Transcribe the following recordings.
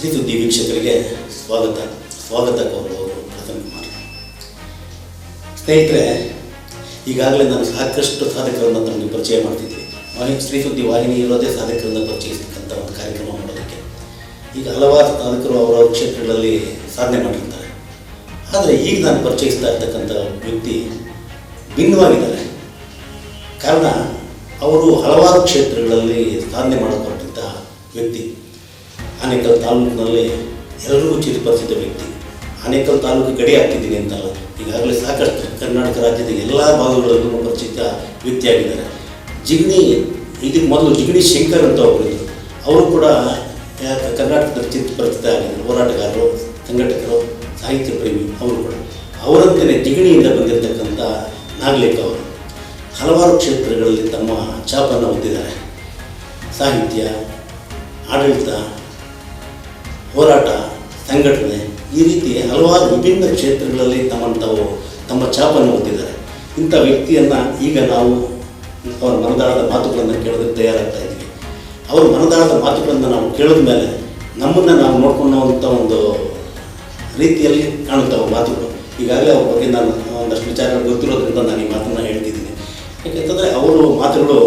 ಶ್ರೀ ಸುದ್ದಿ ವೀಕ್ಷಕರಿಗೆ ಸ್ವಾಗತ. ಸ್ವಾಗತ ಕೋರುವವರು ಪ್ರಸನ್ನ ಕುಮಾರ್. ಸ್ನೇಹಿತರೆ, ಈಗಾಗಲೇ ನಾನು ಸಾಕಷ್ಟು ಸಾಧಕರನ್ನು ತಮಗೆ ಪರಿಚಯ ಮಾಡ್ತಿದ್ದೀನಿ. ವಾಹಿ ಶ್ರೀ ಸುದ್ದಿ ವಾಹಿನಿ ಇರೋದೇ ಸಾಧಕರನ್ನು ಪರಿಚಯಿಸ್ತಕ್ಕಂಥ ಒಂದು ಕಾರ್ಯಕ್ರಮ ಮಾಡೋದಕ್ಕೆ. ಈಗ ಹಲವಾರು ಸಾಧಕರು ಅವರ ಕ್ಷೇತ್ರಗಳಲ್ಲಿ ಸಾಧನೆ ಮಾಡಿರ್ತಾರೆ. ಆದರೆ ಈಗ ನಾನು ಪರಿಚಯಿಸ್ತಾ ಇರ್ತಕ್ಕಂಥ ವ್ಯಕ್ತಿ ಭಿನ್ನವಾಗಿದ್ದಾರೆ. ಕಾರಣ, ಅವರು ಹಲವಾರು ಕ್ಷೇತ್ರಗಳಲ್ಲಿ ಸಾಧನೆ ಮಾಡಲ್ಪಟ್ಟಂಥ ವ್ಯಕ್ತಿ. ಆನೇಕಲ್ ತಾಲೂಕಿನಲ್ಲಿ ಎಲ್ಲರಿಗೂ ಚಿರಪರಿಚಿತ ವ್ಯಕ್ತಿ. ಆನೇಕಲ್ ತಾಲೂಕು ಗಡಿ ಹಾಕಿದ್ದೀನಿ ಅಂತಲ್ಲ. ಈಗಾಗಲೇ ಸಾಕಷ್ಟು ಕರ್ನಾಟಕ ರಾಜ್ಯದ ಎಲ್ಲ ಭಾಗಗಳಲ್ಲೂ ಪರಿಚಿತ ವ್ಯಕ್ತಿಯಾಗಿದ್ದಾರೆ ಜಿಗಣಿ ಇದಕ್ಕೆ ಮೊದಲು ಜಿಗಣಿ ಶಂಕರ್ ಅಂತ ಒಬ್ಬರು ಅವರು ಕೂಡ ಕರ್ನಾಟಕದ ಚಿತ್ರಪರಿಚಿತ ಆಗಿದ್ದಾರೆ. ಹೋರಾಟಗಾರರು, ಸಂಘಟಕರು, ಸಾಹಿತ್ಯ ಪ್ರೇಮಿ ಅವರು ಕೂಡ. ಅವರಂತೆಯೇ ಜಿಗಣಿಯಿಂದ ಬಂದಿರತಕ್ಕಂಥ ನಾಗಲೇಖ ಅವರು. ಹಲವಾರು ಕ್ಷೇತ್ರಗಳಲ್ಲಿ ತಮ್ಮ ಛಾಪನ್ನು ಹೊಂದಿದ್ದಾರೆ. ಸಾಹಿತ್ಯ, ಆಡಳಿತ ಹೋರಾಟ, ಸಂಘಟನೆ ಈ ರೀತಿ ಹಲವಾರು ವಿಭಿನ್ನ ಕ್ಷೇತ್ರಗಳಲ್ಲಿ ತಮ್ಮನ್ನು ತಾವು ತಮ್ಮ ಛಾಪನ್ನು ಹೊಂದಿದ್ದಾರೆ. ಇಂಥ ವ್ಯಕ್ತಿಯನ್ನು ಈಗ ನಾವು ಅವರ ಮನದಾಳದ ಮಾತುಗಳನ್ನು ಕೇಳೋದಕ್ಕೆ ತಯಾರಾಗ್ತಾ ಇದ್ದೀವಿ. ಅವರ ಮನದಾಳದ ಮಾತುಗಳನ್ನು ನಾವು ಕೇಳಿದ ಮೇಲೆ ನಮ್ಮನ್ನು ನಾವು ನೋಡ್ಕೊಳ್ಳುವಂಥ ಒಂದು ರೀತಿಯಲ್ಲಿ ಕಾಣುತ್ತವೆ ಮಾತುಗಳು. ಈಗಾಗಲೇ ಅವ್ರ ಬಗ್ಗೆ ನಾನು ಒಂದಷ್ಟು ವಿಚಾರಗಳು ಗೊತ್ತಿರೋದ್ರಿಂದ ನಾನು ಈ ಮಾತನ್ನು ಹೇಳ್ತಿದ್ದೀನಿ. ಯಾಕೆಂತಂದರೆ ಅವರು ಮಾತುಗಳು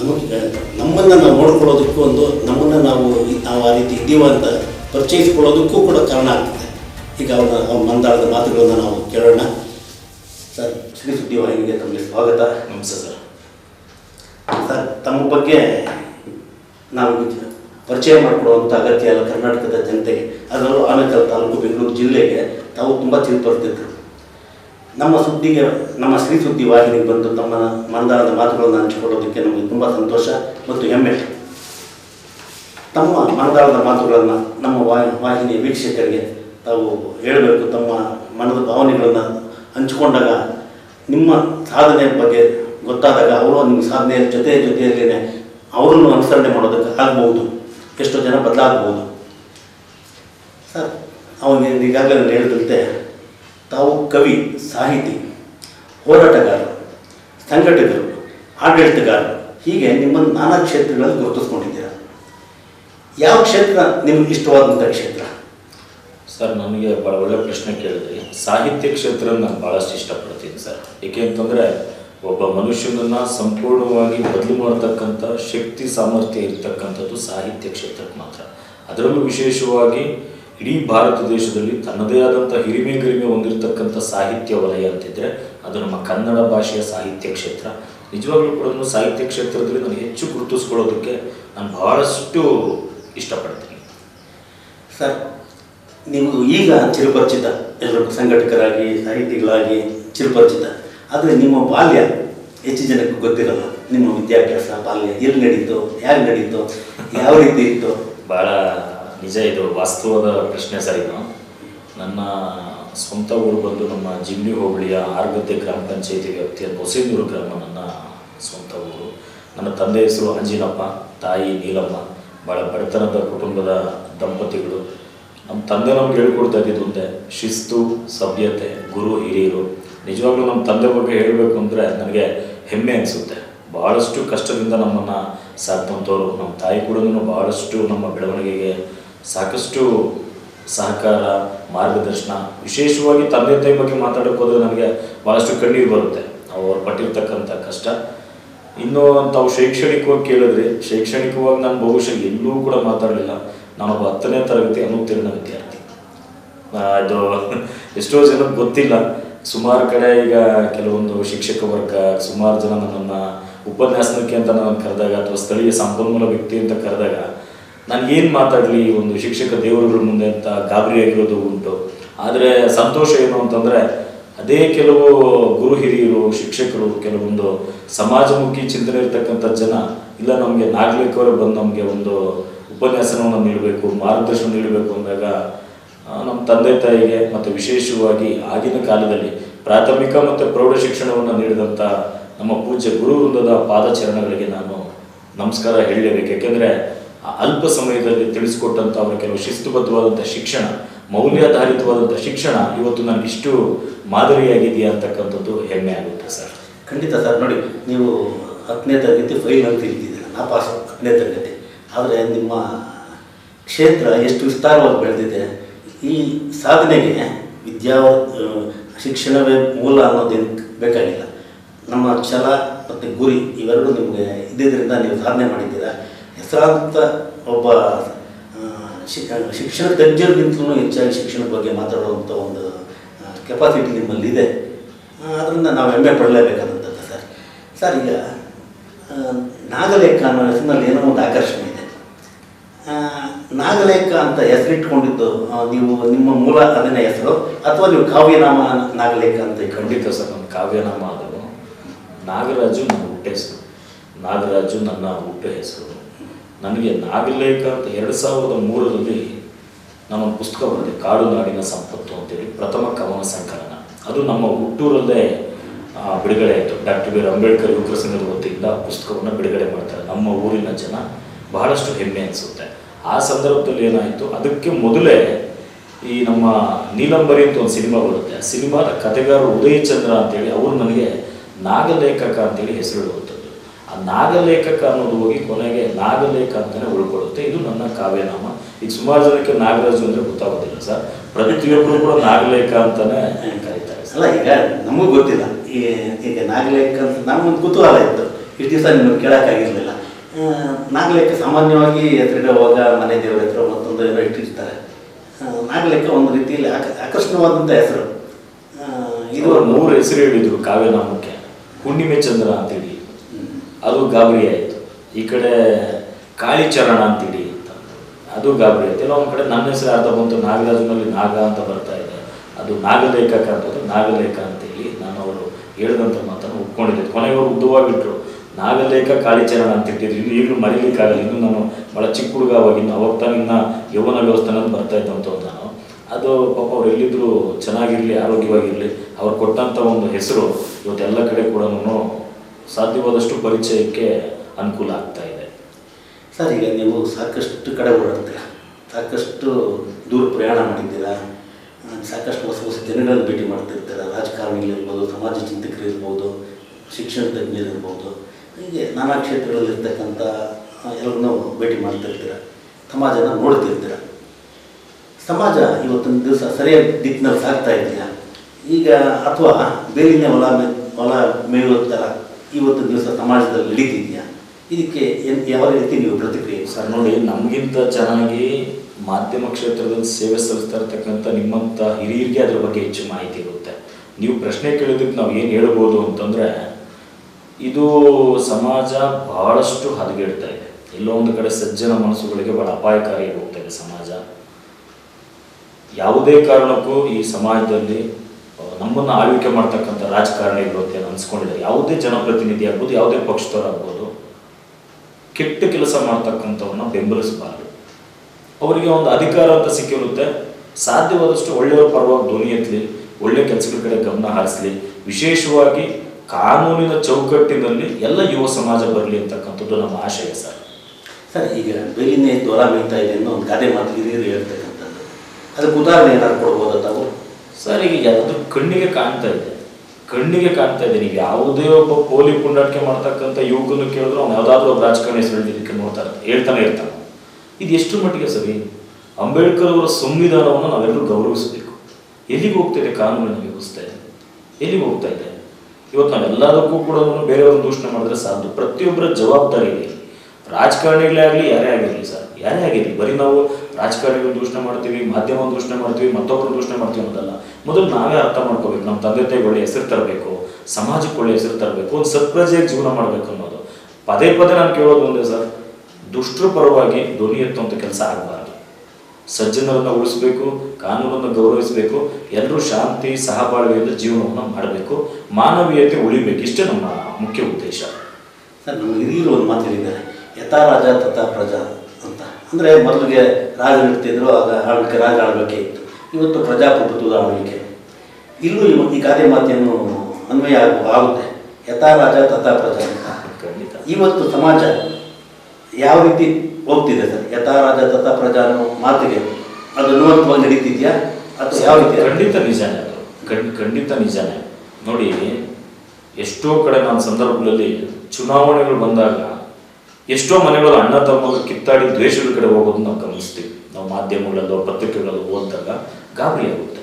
ನಮಗೆ ನಮ್ಮನ್ನು ನಾವು ನೋಡ್ಕೊಳ್ಳೋದಕ್ಕೂ ಒಂದು, ನಮ್ಮನ್ನು ನಾವು ನಾವು ಆ ರೀತಿ ಇದ್ದೀವ ಅಂತ ಪರಿಚಯಿಸ್ಕೊಳ್ಳೋದಕ್ಕೂ ಕೂಡ ಕಾರಣ ಆಗ್ತದೆ. ಈಗ ಅವನ ಅವ್ರ ಮಂದಾಳದ ಮಾತುಗಳನ್ನು ನಾವು ಕೇಳೋಣ. ಸರ್ ಶ್ರೀ ಸುದ್ದಿವಾಹಿನಿಗೆ ತಮಗೆ ಸ್ವಾಗತ. ನಮಸ್ತೆ ಸರ್. ಸರ್ ತಮ್ಮ ಬಗ್ಗೆ ನಾವು ಪರಿಚಯ ಮಾಡಿಕೊಡುವಂಥ ಅಗತ್ಯ ಅಲ್ಲ ಕರ್ನಾಟಕದ ಜನತೆಗೆ ಅದರಲ್ಲೂ ಆನೇಕಲ್ ತಾಲೂಕು ಬೆಂಗಳೂರು ಜಿಲ್ಲೆಗೆ ತಾವು ತುಂಬ ಚಿಲ್ಪರ್ತಿದ್ರು ನಮ್ಮ ಸುದ್ದಿಗೆ ನಮ್ಮ ಶ್ರೀ ಸುದ್ದಿ ವಾಹಿನಿಗೆ ಬಂದು ತಮ್ಮ ಮಂದಾಳದ ಮಾತುಗಳನ್ನು ಹಂಚಿಕೊಳ್ಳೋದಕ್ಕೆ ನಮಗೆ ತುಂಬ ಸಂತೋಷ ಮತ್ತು ಹೆಮ್ಮೆ ತಮ್ಮ ಮನದಾಳದ ಮಾತುಗಳನ್ನು, ನಮ್ಮ ವಾಹಿ ವಾಹಿನಿಯ ವೀಕ್ಷಕರಿಗೆ ತಾವು ಹೇಳಬೇಕು. ತಮ್ಮ ಮನದ ಭಾವನೆಗಳನ್ನು ಹಂಚಿಕೊಂಡಾಗ ನಿಮ್ಮ ಸಾಧನೆಯ ಬಗ್ಗೆ ಗೊತ್ತಾದಾಗ ಅವರು ನಿಮ್ಮ ಸಾಧನೆಯ ಜೊತೆ ಜೊತೆಯಲ್ಲೇ ಅವರನ್ನು ಅನುಸರಣೆ ಮಾಡೋದಕ್ಕೆ ಆಗಬಹುದು. ಎಷ್ಟೋ ಜನ ಬದಲಾಗಬಹುದು. ಸರ್ ಅವನಿಗೆ ಈಗಾಗಲೇ ಹೇಳಿದಂತೆ ತಾವು ಕವಿ, ಸಾಹಿತಿ ಹೋರಾಟಗಾರರು ಸಂಘಟಕರು, ಆಡಳಿತಗಾರರು, ಹೀಗೆ ನಿಮ್ಮನ್ನು ನಾನಾ ಕ್ಷೇತ್ರಗಳಲ್ಲಿ ಗುರುತಿಸ್ಕೊಂಡಿದ್ದೀರಾ. ಯಾವ ಕ್ಷೇತ್ರ ನಿಮ್ಗೆ ಇಷ್ಟವಾದಂಥ ಕ್ಷೇತ್ರ? ಸರ್, ನನಗೆ ಭಾಳ ಒಳ್ಳೆ ಪ್ರಶ್ನೆ ಕೇಳಿದ್ರಿ. ಸಾಹಿತ್ಯ ಕ್ಷೇತ್ರ ನಾನು ಭಾಳಷ್ಟು ಇಷ್ಟಪಡ್ತೀನಿ ಸರ್. ಏಕೆ ಅಂತಂದರೆ, ಒಬ್ಬ ಮನುಷ್ಯನನ್ನ ಸಂಪೂರ್ಣವಾಗಿ ಬದಲು ಮಾಡತಕ್ಕಂಥ ಶಕ್ತಿ, ಸಾಮರ್ಥ್ಯ ಇರತಕ್ಕಂಥದ್ದು ಸಾಹಿತ್ಯ ಕ್ಷೇತ್ರಕ್ಕೆ ಮಾತ್ರ. ಅದರಲ್ಲೂ ವಿಶೇಷವಾಗಿ, ಇಡೀ ಭಾರತ ದೇಶದಲ್ಲಿ ತನ್ನದೇ ಆದಂಥ ಹಿರಿಮೆ ಗಿರಿಮೆ ಹೊಂದಿರತಕ್ಕಂಥ ಸಾಹಿತ್ಯ ವಲಯ ಅಂತಿದ್ರೆ, ಅದು ನಮ್ಮ ಕನ್ನಡ ಭಾಷೆಯ ಸಾಹಿತ್ಯ ಕ್ಷೇತ್ರ. ನಿಜವಾಗ್ಲೂ ಕೂಡ ಸಾಹಿತ್ಯ ಕ್ಷೇತ್ರದಲ್ಲಿ ನಾನು ಹೆಚ್ಚು ಗುರುತಿಸ್ಕೊಳ್ಳೋದಕ್ಕೆ ನಾನು ಬಹಳಷ್ಟು ಇಷ್ಟಪಡ್ತೀನಿ. ಸರ್ ನೀವು ಈಗ ಚಿರಪರಿಚಿತ ಎಲ್ಲರೂ ಸಂಘಟಕರಾಗಿ ಸಾಹಿತಿಗಳಾಗಿ ಚಿರಪರಿಚಿತ ಆದರೆ ನಿಮ್ಮ ಬಾಲ್ಯ ಹೆಚ್ಚು ಜನಕ್ಕೆ ಗೊತ್ತಿರಲ್ಲ. ನಿಮ್ಮ ವಿದ್ಯಾಭ್ಯಾಸ ಬಾಲ್ಯ ಎಲ್ಲಿ ನಡೀತು ಹೇಗೆ ನಡೀತು ಯಾವ ರೀತಿ ಇತ್ತು? ಭಾಳ ನಿಜ ಇದು ವಾಸ್ತವದ ಪ್ರಶ್ನೆ ಸರ್ ಇದು. ನನ್ನ ಸ್ವಂತ ಊರು ಬಂದು ನಮ್ಮ ಜಿಮ್ನಿ ಹೋಬಳಿಯ ಆರ್ಗದ್ದೆ ಗ್ರಾಮ ಪಂಚಾಯತಿ ವ್ಯಾಪ್ತಿಯ ಹೊಸೇನೂರು ಗ್ರಾಮ ನನ್ನ ಸ್ವಂತ ಊರು. ನನ್ನ ತಂದೆ ಹೆಸರು ಅಂಜಿನಪ್ಪ ತಾಯಿ ನೀಲಮ್ಮ. ಭಾಳ ಬಡತನದ ಕುಟುಂಬದ ದಂಪತಿಗಳು. ನಮ್ಮ ತಂದೆ ನಮ್ಗೆ ಹೇಳ್ಕೊಡ್ತಾ ಇದ್ದಿದ್ದು ಅಂತೆ ಶಿಸ್ತು, ಸಭ್ಯತೆ, ಗುರು, ಹಿರಿಯರು. ನಿಜವಾಗ್ಲೂ ನಮ್ಮ ತಂದೆ ಬಗ್ಗೆ ಹೇಳಬೇಕು ಅಂದರೆ ನನಗೆ ಹೆಮ್ಮೆ ಅನಿಸುತ್ತೆ. ಭಾಳಷ್ಟು ಕಷ್ಟದಿಂದ ನಮ್ಮನ್ನು ಸಾಕುವಂಥವ್ರು ನಮ್ಮ ತಾಯಿ ಕೂಡ ಭಾಳಷ್ಟು ನಮ್ಮ ಬೆಳವಣಿಗೆಗೆ ಸಾಕಷ್ಟು ಸಹಕಾರ, ಮಾರ್ಗದರ್ಶನ. ವಿಶೇಷವಾಗಿ ತಂದೆ ತಾಯಿ ಬಗ್ಗೆ ಮಾತಾಡೋಕೆ ಹೋದ್ರೆ ನನಗೆ ಭಾಳಷ್ಟು ಕಣ್ಣೀರು ಬರುತ್ತೆ. ಅವ್ರು ಪಟ್ಟಿರ್ತಕ್ಕಂಥ ಕಷ್ಟ. ಇನ್ನು ತಾವು ಶೈಕ್ಷಣಿಕವಾಗಿ ಕೇಳಿದ್ರೆ, ಶೈಕ್ಷಣಿಕವಾಗಿ ನಾನು ಬಹುಶಃ ಎಲ್ಲೂ ಕೂಡ ಮಾತಾಡಲಿಲ್ಲ. ನಾನೊಬ್ಬ ಹತ್ತನೇ ತರಗತಿ ಅನುತ್ತೀರ್ಣ ವಿದ್ಯಾರ್ಥಿ. ಅದು ಎಷ್ಟೋ ಜನಕ್ಕೆ ಗೊತ್ತಿಲ್ಲ. ಸುಮಾರು ಕಡೆ ಈಗ ಕೆಲವೊಂದು ಶಿಕ್ಷಕ ವರ್ಗ, ಸುಮಾರು ಜನ ನನ್ನನ್ನು ಉಪನ್ಯಾಸನಕ್ಕೆ ಅಂತ ನಾನು ಕರೆದಾಗ ಅಥವಾ ಸ್ಥಳೀಯ ಸಂಪನ್ಮೂಲ ವ್ಯಕ್ತಿ ಅಂತ ಕರೆದಾಗ ನಾನು ಏನು ಮಾತಾಡಲಿ ಒಂದು ಶಿಕ್ಷಕ ದೇವರುಗಳ ಮುಂದೆ ಅಂತ ಗಾಬರಿಯಾಗಿರೋದು ಉಂಟು. ಆದರೆ ಸಂತೋಷ ಏನು ಅಂತಂದರೆ ಅದೇ ಕೆಲವು ಗುರು ಹಿರಿಯರು, ಶಿಕ್ಷಕರು, ಕೆಲವೊಂದು ಸಮಾಜಮುಖಿ ಚಿಂತನೆ ಇರ್ತಕ್ಕಂಥ ಜನ, ಇಲ್ಲ ನಮಗೆ ನಾಗರಿಕವರೇ ಬಂದು ನಮಗೆ ಒಂದು ಉಪನ್ಯಾಸನವನ್ನು ನೀಡಬೇಕು, ಮಾರ್ಗದರ್ಶನ ನೀಡಬೇಕು ಅಂದಾಗ ನಮ್ಮ ತಂದೆ ತಾಯಿಗೆ ಮತ್ತು ವಿಶೇಷವಾಗಿ ಆಗಿನ ಕಾಲದಲ್ಲಿ ಪ್ರಾಥಮಿಕ ಮತ್ತು ಪ್ರೌಢ ಶಿಕ್ಷಣವನ್ನು ನೀಡಿದಂಥ ನಮ್ಮ ಪೂಜ್ಯ ಗುರು ವೃಂದದ ಪಾದಚರಣಗಳಿಗೆ ನಾನು ನಮಸ್ಕಾರ ಹೇಳಲೇಬೇಕು. ಯಾಕೆಂದರೆ ಅಲ್ಪ ಸಮಯದಲ್ಲಿ ತಿಳಿಸಿಕೊಟ್ಟಂಥ ಅವರ ಕೆಲವು ಶಿಸ್ತುಬದ್ಧವಾದಂಥ ಶಿಕ್ಷಣ ಮೌಲ್ಯಾಧಾರಿತವಾದಂಥ ಶಿಕ್ಷಣ ಇವತ್ತು ನನಗಿಷ್ಟು ಮಾದರಿಯಾಗಿದೆಯಾ ಅಂತಕ್ಕಂಥದ್ದು ಹೆಮ್ಮೆ ಆಗುತ್ತೆ ಸರ್. ಖಂಡಿತ ಸರ್. ನೋಡಿ, ನೀವು ಹತ್ತನೇ ತರಗತಿ ಫೈಲ್ ಅಂತ ಇರ್ತಿದ್ದೀರ ನಾ ಪಾಸ್ ಹತ್ತನೇ ತರಗತಿ. ಆದರೆ ನಿಮ್ಮ ಕ್ಷೇತ್ರ ಎಷ್ಟು ವಿಸ್ತಾರವಾಗಿ ಬೆಳೆದಿದೆ. ಈ ಸಾಧನೆಗೆ ವಿದ್ಯಾ ಶಿಕ್ಷಣವೇ ಮೂಲ ಅನ್ನೋದೇನು ಬೇಕಾಗಿಲ್ಲ. ನಮ್ಮ ಛಲ ಮತ್ತು ಗುರಿ ಇವೆರಡೂ ನಿಮಗೆ ಇದ್ದಿದ್ದರಿಂದ ನೀವು ಸಾಧನೆ ಮಾಡಿದ್ದೀರಾ. ಹೆಸರಾಂತ ಒಬ್ಬ ಶಿಕ್ಷಣ ತಜ್ಞರಿಗಿಂತಲೂ ಹೆಚ್ಚಾಗಿ ಶಿಕ್ಷಣದ ಬಗ್ಗೆ ಮಾತಾಡುವಂಥ ಒಂದು ಕೆಪಾಸಿಟಿ ನಿಮ್ಮಲ್ಲಿದೆ. ಅದರಿಂದ ನಾವು ಹೆಮ್ಮೆ ಪಡಲೇಬೇಕಾದಂಥದ್ದು ಸರ್. ಸರ್, ಈಗ ನಾಗಲೇಖ ಅನ್ನೋ ಹೆಸರಿನಲ್ಲಿ ಏನೋ ಒಂದು ಆಕರ್ಷಣೆ ಇದೆ. ನಾಗಲೇಖ ಅಂತ ಹೆಸರಿಟ್ಕೊಂಡಿದ್ದು ನೀವು ನಿಮ್ಮ ಮೂಲ ಅದನ್ನ ಹೆಸರು, ಅಥವಾ ನೀವು ಕಾವ್ಯನಾಮ ನಾಗಲೇಖ ಅಂತ ಖಂಡಿತ ಸರ್ ನಮ್ಮ ಕಾವ್ಯನಾಮ ಅದು ನಾಗರಾಜು ನನ್ನ ಹುಟ್ಟೆ ಹೆಸರು. ನಾಗರಾಜು ನನ್ನ ಹುಟ್ಟೆ ಹೆಸರು. ನನಗೆ ನಾಗಲೇಖ ಅಂತ ಎರಡು ಸಾವಿರದ ಮೂರರಲ್ಲಿ ನಾನೊಂದು ಪುಸ್ತಕ ಬರೆದೆ ಕಾಡು ನಾಡಿನ ಸಂಪತ್ತು ಅಂತೇಳಿ, ಪ್ರಥಮ ಕವನ ಸಂಕಲನ. ಅದು ನಮ್ಮ ಹುಟ್ಟೂರಲ್ಲೇ ಬಿಡುಗಡೆ ಆಯಿತು. Doctor B. ಆರ್ ಅಂಬೇಡ್ಕರ್ ಯುವಕರ ಸಂಘದ ವತಿಯಿಂದ ಪುಸ್ತಕವನ್ನು ಬಿಡುಗಡೆ ಮಾಡ್ತಾರೆ. ನಮ್ಮ ಊರಿನ ಜನ ಬಹಳಷ್ಟು ಹೆಮ್ಮೆ ಅನಿಸುತ್ತೆ. ಆ ಸಂದರ್ಭದಲ್ಲಿ ಏನಾಯಿತು, ಅದಕ್ಕೆ ಮೊದಲೇ ಈ ನಮ್ಮ ನೀಲಂಬರಿ ಅಂತ ಒಂದು ಸಿನಿಮಾ ಬರುತ್ತೆ. ಆ ಸಿನಿಮಾದ ಕಥೆಗಾರ ಉದಯಚಂದ್ರ ಅಂತೇಳಿ, ಅವರು ನನಗೆ ನಾಗಲೇಖಕ ಅಂತೇಳಿ ಹೆಸರಿಡುವಂಥದ್ದು ಆ ನಾಗಲೇಖಕ ಅನ್ನೋದು ಹೋಗಿ ಕೊನೆಗೆ ನಾಗಲೇಖ ಅಂತಲೇ ಉಳ್ಕೊಡುತ್ತೆ ಇದು ನನ್ನ ಕಾವ್ಯನಾಮ. ಈಗ ಸುಮಾರು ಜನಕ್ಕೆ ನಾಗರಾಜು ಅಂದರೆ ಗೊತ್ತಾಗೋದಿಲ್ಲ ಸರ್. ಪ್ರತಿಯೊಬ್ಬರು ಕೂಡ ನಾಗಲೇಖ ಅಂತಾನೆ ಕರೀತಾರೆ ಅಲ್ಲ ಈಗ ನಮಗೂ ಗೊತ್ತಿಲ್ಲ. ಈ ಈಗ ನಾಗಲೇಖ ಅಂತ ನಮಗೊಂದು ಕುತೂಹಲ ಇತ್ತು. ಇಷ್ಟು ದಿವಸ ನಿಮ್ಮನ್ನು ಕೇಳೋಕ್ಕಾಗಿರಲಿಲ್ಲ. ನಾಗಲೇಖ ಸಾಮಾನ್ಯವಾಗಿ ಹೆಸರಿಡುವಾಗ ಮನೆ ದೇವರ ಹತ್ರ ಮತ್ತೊಂದು ಏನೋ ಇಟ್ಟಿರ್ತಾರೆ. ನಾಗಲೇಖ ಒಂದು ರೀತಿಯಲ್ಲಿ ಆಕ ಆಕರ್ಷಣವಾದಂಥ ಹೆಸರು. ಇದು ಮೂರು ಹೆಸರು ಹೇಳಿದ್ರು ಕಾವ್ಯನಾಮಕ್ಕೆ. ಹುಣ್ಣಿಮೆ ಚಂದ್ರ ಅಂತೇಳಿ ಅದು ಗಾಬರಿ ಆಯಿತು. ಈ ಕಡೆ ಕಾಳಿಚರಣ ಅಂತೀರಿ ಅಂತ. ಅದು ಗಾಬರಿ ಆಯಿತು. ಇಲ್ಲ ಒಂದು ಕಡೆ ನನ್ನ ಹೆಸರು ಅರ್ಥ ಬಂತು, ನಾಗರಾಜನಲ್ಲಿ ನಾಗ ಅಂತ ಬರ್ತಾ ಇದೆ. ಅದು ನಾಗಲೇಖಕ ಅಂತದ್ದು ನಾಗಲೇಖ ಅಂತೇಳಿ ನಾನು ಅವರು ಹೇಳಿದಂಥ ಮಾತನ್ನು ಒಪ್ಕೊಂಡಿದ್ದೆ. ಕೊನೆಗೆ ಅವರು ಉದ್ದವಾಗಿಟ್ರು. ನಾಗಲೇಖ, ಕಾಳಿಚರಣ ಅಂತ ಇಟ್ಟಿದ್ರು. ಈಗಲೂ ಮರೀಲಿಕ್ಕಾಗಲ್ಲ. ಇನ್ನು ನಾನು ಭಾಳ ಚಿಕ್ಕ ಹುಡುಗ ಅವಾಗಿನ್ನು ಅವಾಗ ತಾನಿನ್ನ ಯೌವನ ವ್ಯವಸ್ಥೆನಲ್ಲಿ ಬರ್ತಾ ಇದ್ದಂಥದ್ದು ನಾನು. ಅದು ಪಾಪ ಅವ್ರು ಎಲ್ಲಿದ್ದರೂ ಚೆನ್ನಾಗಿರಲಿ, ಆರೋಗ್ಯವಾಗಿರಲಿ, ಅವ್ರು ಕೊಟ್ಟಂಥ ಒಂದು ಹೆಸರು ಇವತ್ತೆಲ್ಲ ಕಡೆ ಕೂಡ ಸಾಧ್ಯವಾದಷ್ಟು ಪರಿಚಯಕ್ಕೆ ಅನುಕೂಲ ಆಗ್ತಾ ಇದೆ. ಸರ್, ಈಗ ನೀವು ಸಾಕಷ್ಟು ಕಡೆ ಓಡಾಡ್ತೀರಾ ಸಾಕಷ್ಟು ದೂರ ಪ್ರಯಾಣ ಮಾಡಿದ್ದೀರಾ? ಸಾಕಷ್ಟು ಹೊಸ ಹೊಸ ಜನಗಳನ್ನು ಭೇಟಿ ಮಾಡ್ತಿರ್ತೀರ? ರಾಜಕಾರಣಿಗಳಿರ್ಬೋದು, ಸಮಾಜ ಚಿಂತಕರಿರ್ಬೋದು, ಶಿಕ್ಷಣ ತಜ್ಞರಿರ್ಬೋದು, ಹೀಗೆ ನಾನಾ ಕ್ಷೇತ್ರಗಳಲ್ಲಿರ್ತಕ್ಕಂಥ ಎಲ್ಲರನ್ನೂ ಭೇಟಿ ಮಾಡ್ತಿರ್ತೀರ? ಸಮಾಜನ ನೋಡ್ತಿರ್ತೀರ? ಸಮಾಜ ಇವತ್ತಿನ ದಿವಸ ಸರಿಯಾದ ದಿಕ್ಕಿನಲ್ಲಿ ಸಾಗ್ತಾ ಇದೆಯಾ? ಈಗ ಅಥವಾ ಬೇಲಿನ ಹೊಲ ಹೊಲ ಮೇಯುವ ಥರ ಇವತ್ತಿನ ದಿವಸ ಸಮಾಜದಲ್ಲಿ ನಡೀತಿದೆಯಾ? ಇದಕ್ಕೆ ಯಾವ ರೀತಿ ನೀವು ಪ್ರತಿಕ್ರಿಯೆ? ಸರ್, ನೋಡಿ, ನಮಗಿಂತ ಚೆನ್ನಾಗಿ ಮಾಧ್ಯಮ ಕ್ಷೇತ್ರದಲ್ಲಿ ಸೇವೆ ಸಲ್ಲಿಸ್ತಾ ಇರ್ತಕ್ಕಂಥ ನಿಮ್ಮಂಥ ಹಿರಿಯರಿಗೆ ಅದ್ರ ಬಗ್ಗೆ ಹೆಚ್ಚು ಮಾಹಿತಿ ಇರುತ್ತೆ. ನೀವು ಪ್ರಶ್ನೆ ಕೇಳಿದಕ್ಕೆ ನಾವು ಏನು ಹೇಳ್ಬೋದು ಅಂತಂದರೆ, ಇದು ಸಮಾಜ ಬಹಳಷ್ಟು ಹದಗೆಡ್ತಾ ಇದೆ. ಎಲ್ಲೋ ಒಂದು ಕಡೆ ಸಜ್ಜನ ಮನಸ್ಸುಗಳಿಗೆ ಬಹಳ ಅಪಾಯಕಾರಿಯಾಗಿ ಹೋಗ್ತಾ ಇದೆ ಸಮಾಜ. ಯಾವುದೇ ಕಾರಣಕ್ಕೂ ಈ ಸಮಾಜದಲ್ಲಿ ನಮ್ಮನ್ನು ಆಳ್ವಿಕೆ ಮಾಡ್ತಕ್ಕಂಥ ರಾಜಕಾರಣಿಗಳು ಅಂತ ಅನ್ಸ್ಕೊಂಡಿದ್ದಾರೆ. ಯಾವುದೇ ಜನಪ್ರತಿನಿಧಿ ಆಗ್ಬೋದು, ಯಾವುದೇ ಪಕ್ಷದವರಾಗ್ಬೋದು, ಕೆಟ್ಟ ಕೆಲಸ ಮಾಡ್ತಕ್ಕಂಥವ್ರನ್ನ ಬೆಂಬಲಿಸಬಾರದು. ಅವರಿಗೆ ಒಂದು ಅಧಿಕಾರ ಅಂತ ಸಿಕ್ಕಿರುತ್ತೆ. ಸಾಧ್ಯವಾದಷ್ಟು ಒಳ್ಳೆಯವರ ಪರವಾಗಿ ಧ್ವನಿ ಎತ್ತಲಿ, ಒಳ್ಳೆ ಕೆಲಸಗಳ ಕಡೆ ಗಮನ ಹರಿಸಲಿ. ವಿಶೇಷವಾಗಿ ಕಾನೂನಿನ ಚೌಕಟ್ಟಿನಲ್ಲಿ ಎಲ್ಲ ಯುವ ಸಮಾಜ ಬರಲಿ ಅಂತಕ್ಕಂಥದ್ದು ನಮ್ಮ ಆಶಯ ಸರ್. ಸರ್, ಈಗ ಬೇಲಿನೇ ದ್ವರ ಬೀಳ್ತಾ ಇದೆ ಅನ್ನೋ ಒಂದು ಗಾದೆ ಮಾತು ಹಿರಿಯರು ಹೇಳ್ತಕ್ಕಂಥದ್ದು. ಅದಕ್ಕೆ ಉದಾಹರಣೆ ಏನಾದ್ರು ಕೊಡ್ಬೋದಾ ತಾವು? ಸರ್, ಈಗ ಯಾವುದು ಕಣ್ಣಿಗೆ ಕಾಣ್ತಾ ಇದೆ. ಕಣ್ಣಿಗೆ ಕಾಣ್ತಾ ಇದೆ. ನೀವು ಯಾವುದೇ ಒಬ್ಬ ಪೋಲಿ ಪುಂಡಾಟಿಕೆ ಮಾಡ್ತಕ್ಕಂಥ ಯುವಕನು ಕೇಳಿದ್ರು ಅವ್ನು ಯಾವುದಾದ್ರೂ ಒಬ್ಬ ರಾಜಕಾರಣಿ ಹೆಸರು ನೋಡ್ತಾ ನೋಡ್ತಾರೆ ಹೇಳ್ತಾನೆ ಇರ್ತಾನೆ. ಇದು ಎಷ್ಟು ಮಟ್ಟಿಗೆ ಸರಿ ಅಂಬೇಡ್ಕರ್ ಅವರ ಸಂವಿಧಾನವನ್ನು ನಾವೆಲ್ಲರೂ ಗೌರವಿಸಬೇಕು. ಎಲ್ಲಿಗೆ ಹೋಗ್ತಾ ಇದೆ ಕಾನೂನಿನ ವ್ಯವಸ್ಥೆ ಎಲ್ಲಿಗೆ ಹೋಗ್ತಾ ಇದೆ? ಇವತ್ತು ನಾವೆಲ್ಲದಕ್ಕೂ ಕೂಡ ಬೇರೆಯವ್ರನ್ನ ದೂಷಣೆ ಮಾಡಿದ್ರೆ ಸಾಧ್ಯ. ಪ್ರತಿಯೊಬ್ಬರ ಜವಾಬ್ದಾರಿ ಇದೆ. ರಾಜಕಾರಣಿಗಳೇ ಆಗಲಿ, ಯಾರೇ ಆಗಿರಲಿ ಸರ್ ಯಾರೇ ಆಗಿರಲಿ, ಬರೀ ನಾವು ರಾಜಕಾರಣಿಗಳು ದೂಷಣೆ ಮಾಡ್ತೀವಿ ಮಾಧ್ಯಮ ದೂಷಣೆ ಮಾಡ್ತೀವಿ ಮತ್ತೊಬ್ಬರು ದೂಷಣೆ ಮಾಡ್ತೀವಿ ಅನ್ನೋದಲ್ಲ. ಮೊದಲು ನಾವೇ ಅರ್ಥ ಮಾಡ್ಕೋಬೇಕು, ನಮ್ಮ ತಂದೆ ತಾಯಿ ಒಳ್ಳೆ ಹೆಸರು ತರಬೇಕು, ಸಮಾಜಕ್ಕೆ ಒಳ್ಳೆ ಹೆಸರು ತರಬೇಕು, ಒಂದು ಸತ್ಪ್ರಜೆಯಾಗಿ ಜೀವನ ಮಾಡಬೇಕು ಅನ್ನೋದು. ಪದೇ ಪದೇ ನಾನು ಕೇಳೋದು ಒಂದೇ ಸರ್, ದುಷ್ಟರ ಪರವಾಗಿ ಧ್ವನಿ ಎತ್ತುವಂಥ ಕೆಲಸ ಆಗಬಾರ್ದು. ಸಜ್ಜನರನ್ನು ಉಳಿಸಬೇಕು, ಕಾನೂನನ್ನು ಗೌರವಿಸಬೇಕು, ಎಲ್ಲರೂ ಶಾಂತಿ ಸಹಬಾಳ್ವೆಯಿಂದ ಜೀವನವನ್ನು ಮಾಡಬೇಕು, ಮಾನವೀಯತೆ ಉಳಿಬೇಕು, ಇಷ್ಟೇ ನಮ್ಮ ಮುಖ್ಯ ಉದ್ದೇಶ. ಸರ್, ನಮ್ಮ ಹಿರಿಯರು ಒಂದು ಮಾತು ಹೇಳಿದ್ದಾರೆ ಯಥಾ ರಾಜ ತಥಾ ಪ್ರಜಾ ಅಂದರೆ ಮೊದಲಿಗೆ ರಾಜರು ಇರ್ತಿದ್ರು ಆಗ ಆಳ್ವಿಕೆ ರಾಜ ಆಳ್ವಿಕೆ ಇತ್ತು. ಇವತ್ತು ಪ್ರಜಾಪ್ರಭುತ್ವದ ಆಳ್ವಿಕೆ. ಇಲ್ಲೂ ಇವತ್ತು ಈ ಗಾದೆ ಮಾತೆಯನ್ನು ಅನ್ವಯ ಆಗುವ ಆಗುತ್ತೆ. ಯಥಾ ರಾಜ ತಥಾ ಪ್ರಜಾ. ಖಂಡಿತ. ಇವತ್ತು ಸಮಾಜ ಯಾವ ರೀತಿ ಹೋಗ್ತಿದೆ ಸರ್? ಯಥಾ ರಾಜ ತಥಾ ಪ್ರಜಾ ಅನ್ನೋ ಮಾತಿಗೆ ಅದು ಅನುವಂತವಾಗಿ ನಡೀತಿದ್ಯಾ? ಅದು ಯಾವ ರೀತಿ? ಖಂಡಿತ ನಿಜಾನೇ ಅದು. ಖಂಡ್- ಖಂಡಿತ ನಿಜಾನೇ. ನೋಡಿ ಎಷ್ಟೋ ಕಡೆ ನಾನು ಸಂದರ್ಭದಲ್ಲಿ ಚುನಾವಣೆಗಳು ಬಂದಾಗ ಎಷ್ಟೋ ಮನೆಗಳು ಅಣ್ಣ ತಮ್ಮಗಳು ಕಿತ್ತಾಡಿ ದ್ವೇಷಗಳ ಕಡೆ ಹೋಗೋದನ್ನ ನಾವು ಗಮನಿಸ್ತೀವಿ. ನಾವು ಮಾಧ್ಯಮಗಳಲ್ಲೋ, ಪತ್ರಿಕೆಗಳಲ್ಲೋ ಓದಿದಾಗ ಗಾಬರಿ ಆಗುತ್ತೆ.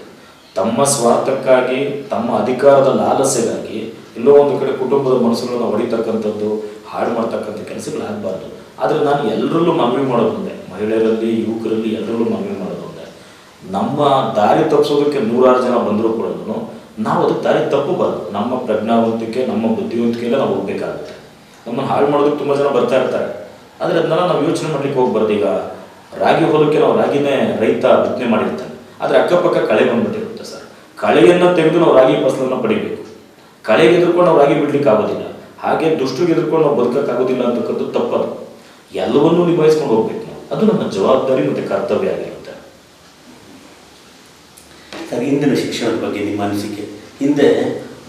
ತಮ್ಮ ಸ್ವಾರ್ಥಕ್ಕಾಗಿ, ತಮ್ಮ ಅಧಿಕಾರದ ಲಾಲಸೆಗಾಗಿ ಎಲ್ಲೋ ಒಂದು ಕಡೆ ಕುಟುಂಬದ ಮನಸ್ಸುಗಳನ್ನು ಹೊಡಿತಕ್ಕಂಥದ್ದು, ಹಾಳು ಮಾಡ್ತಕ್ಕಂಥ ಕೆಲಸಗಳಾಗಬಾರ್ದು ಆದರೆ ನಾನು ಎಲ್ಲರಲ್ಲೂ ಮನವಿ ಮಾಡೋದೊಂದೇ ಮಹಿಳೆಯರಲ್ಲಿ, ಯುವಕರಲ್ಲಿ ಎಲ್ಲರಲ್ಲೂ ಮನವಿ ಮಾಡೋದೊಂದೇ ನಮ್ಮ ದಾರಿ ತಪ್ಪಿಸೋದಕ್ಕೆ ನೂರಾರು ಜನ ಬಂದರೂ ಕೂಡ ನಾವು ಅದಕ್ಕೆ ದಾರಿ ತಪ್ಪಬಾರ್ದು. ನಮ್ಮ ಪ್ರಜ್ಞಾವಂತಿಕೆ, ನಮ್ಮ ಬುದ್ಧಿವಂತಿಕೆಯಲ್ಲೇ ನಾವು ಹೋಗ್ಬೇಕಾಗುತ್ತೆ. ನಮ್ಮನ್ನು ಹಾಳು ಮಾಡೋದಕ್ಕೆ ತುಂಬ ಜನ ಬರ್ತಾ ಇರ್ತಾರೆ. ಆದರೆ ಅದನ್ನೆಲ್ಲ ನಾವು ಯೋಚನೆ ಮಾಡಲಿಕ್ಕೆ ಹೋಗ್ಬಾರ್ದು ಈಗ ರಾಗಿ ಹೊಲಕ್ಕೆ ನಾವು ರಾಗಿನೇ ರೈತ ಬಿತ್ತನೆ ಮಾಡಿರ್ತಾನೆ ಆದರೆ ಅಕ್ಕಪಕ್ಕ ಕಳೆ ಬಂದ್ಬಿಟ್ಟಿರುತ್ತೆ ಸರ್. ಕಳೆಯನ್ನು ತೆಗೆದು ನಾವು ರಾಗಿ ಫಸಲನ್ನು ಪಡಿಬೇಕು. ಕಳೆಗೆ ಎದುರ್ಕೊಂಡು ನಾವು ರಾಗಿ ಬಿಡ್ಲಿಕ್ಕೆ ಆಗೋದಿಲ್ಲ. ಹಾಗೆ ದುಷ್ಟಿಗೆ ಎದುರ್ಕೊಂಡು ನಾವು ಬದುಕಕ್ಕಾಗೋದಿಲ್ಲ ಅಂತಕ್ಕಂಥದ್ದು ತಪ್ಪದು. ಎಲ್ಲವನ್ನೂ ನಿಭಾಯಿಸ್ಕೊಂಡು ಹೋಗ್ಬೇಕು ಅದು ನಮ್ಮ ಜವಾಬ್ದಾರಿ ಮತ್ತು ಕರ್ತವ್ಯ ಆಗಿರುತ್ತೆ. ಸರ್ ಇಂದಿನ ಶಿಕ್ಷಣದ ಬಗ್ಗೆ ನಿಮ್ಮ ಅನಿಸಿಕೆ. ಹಿಂದೆ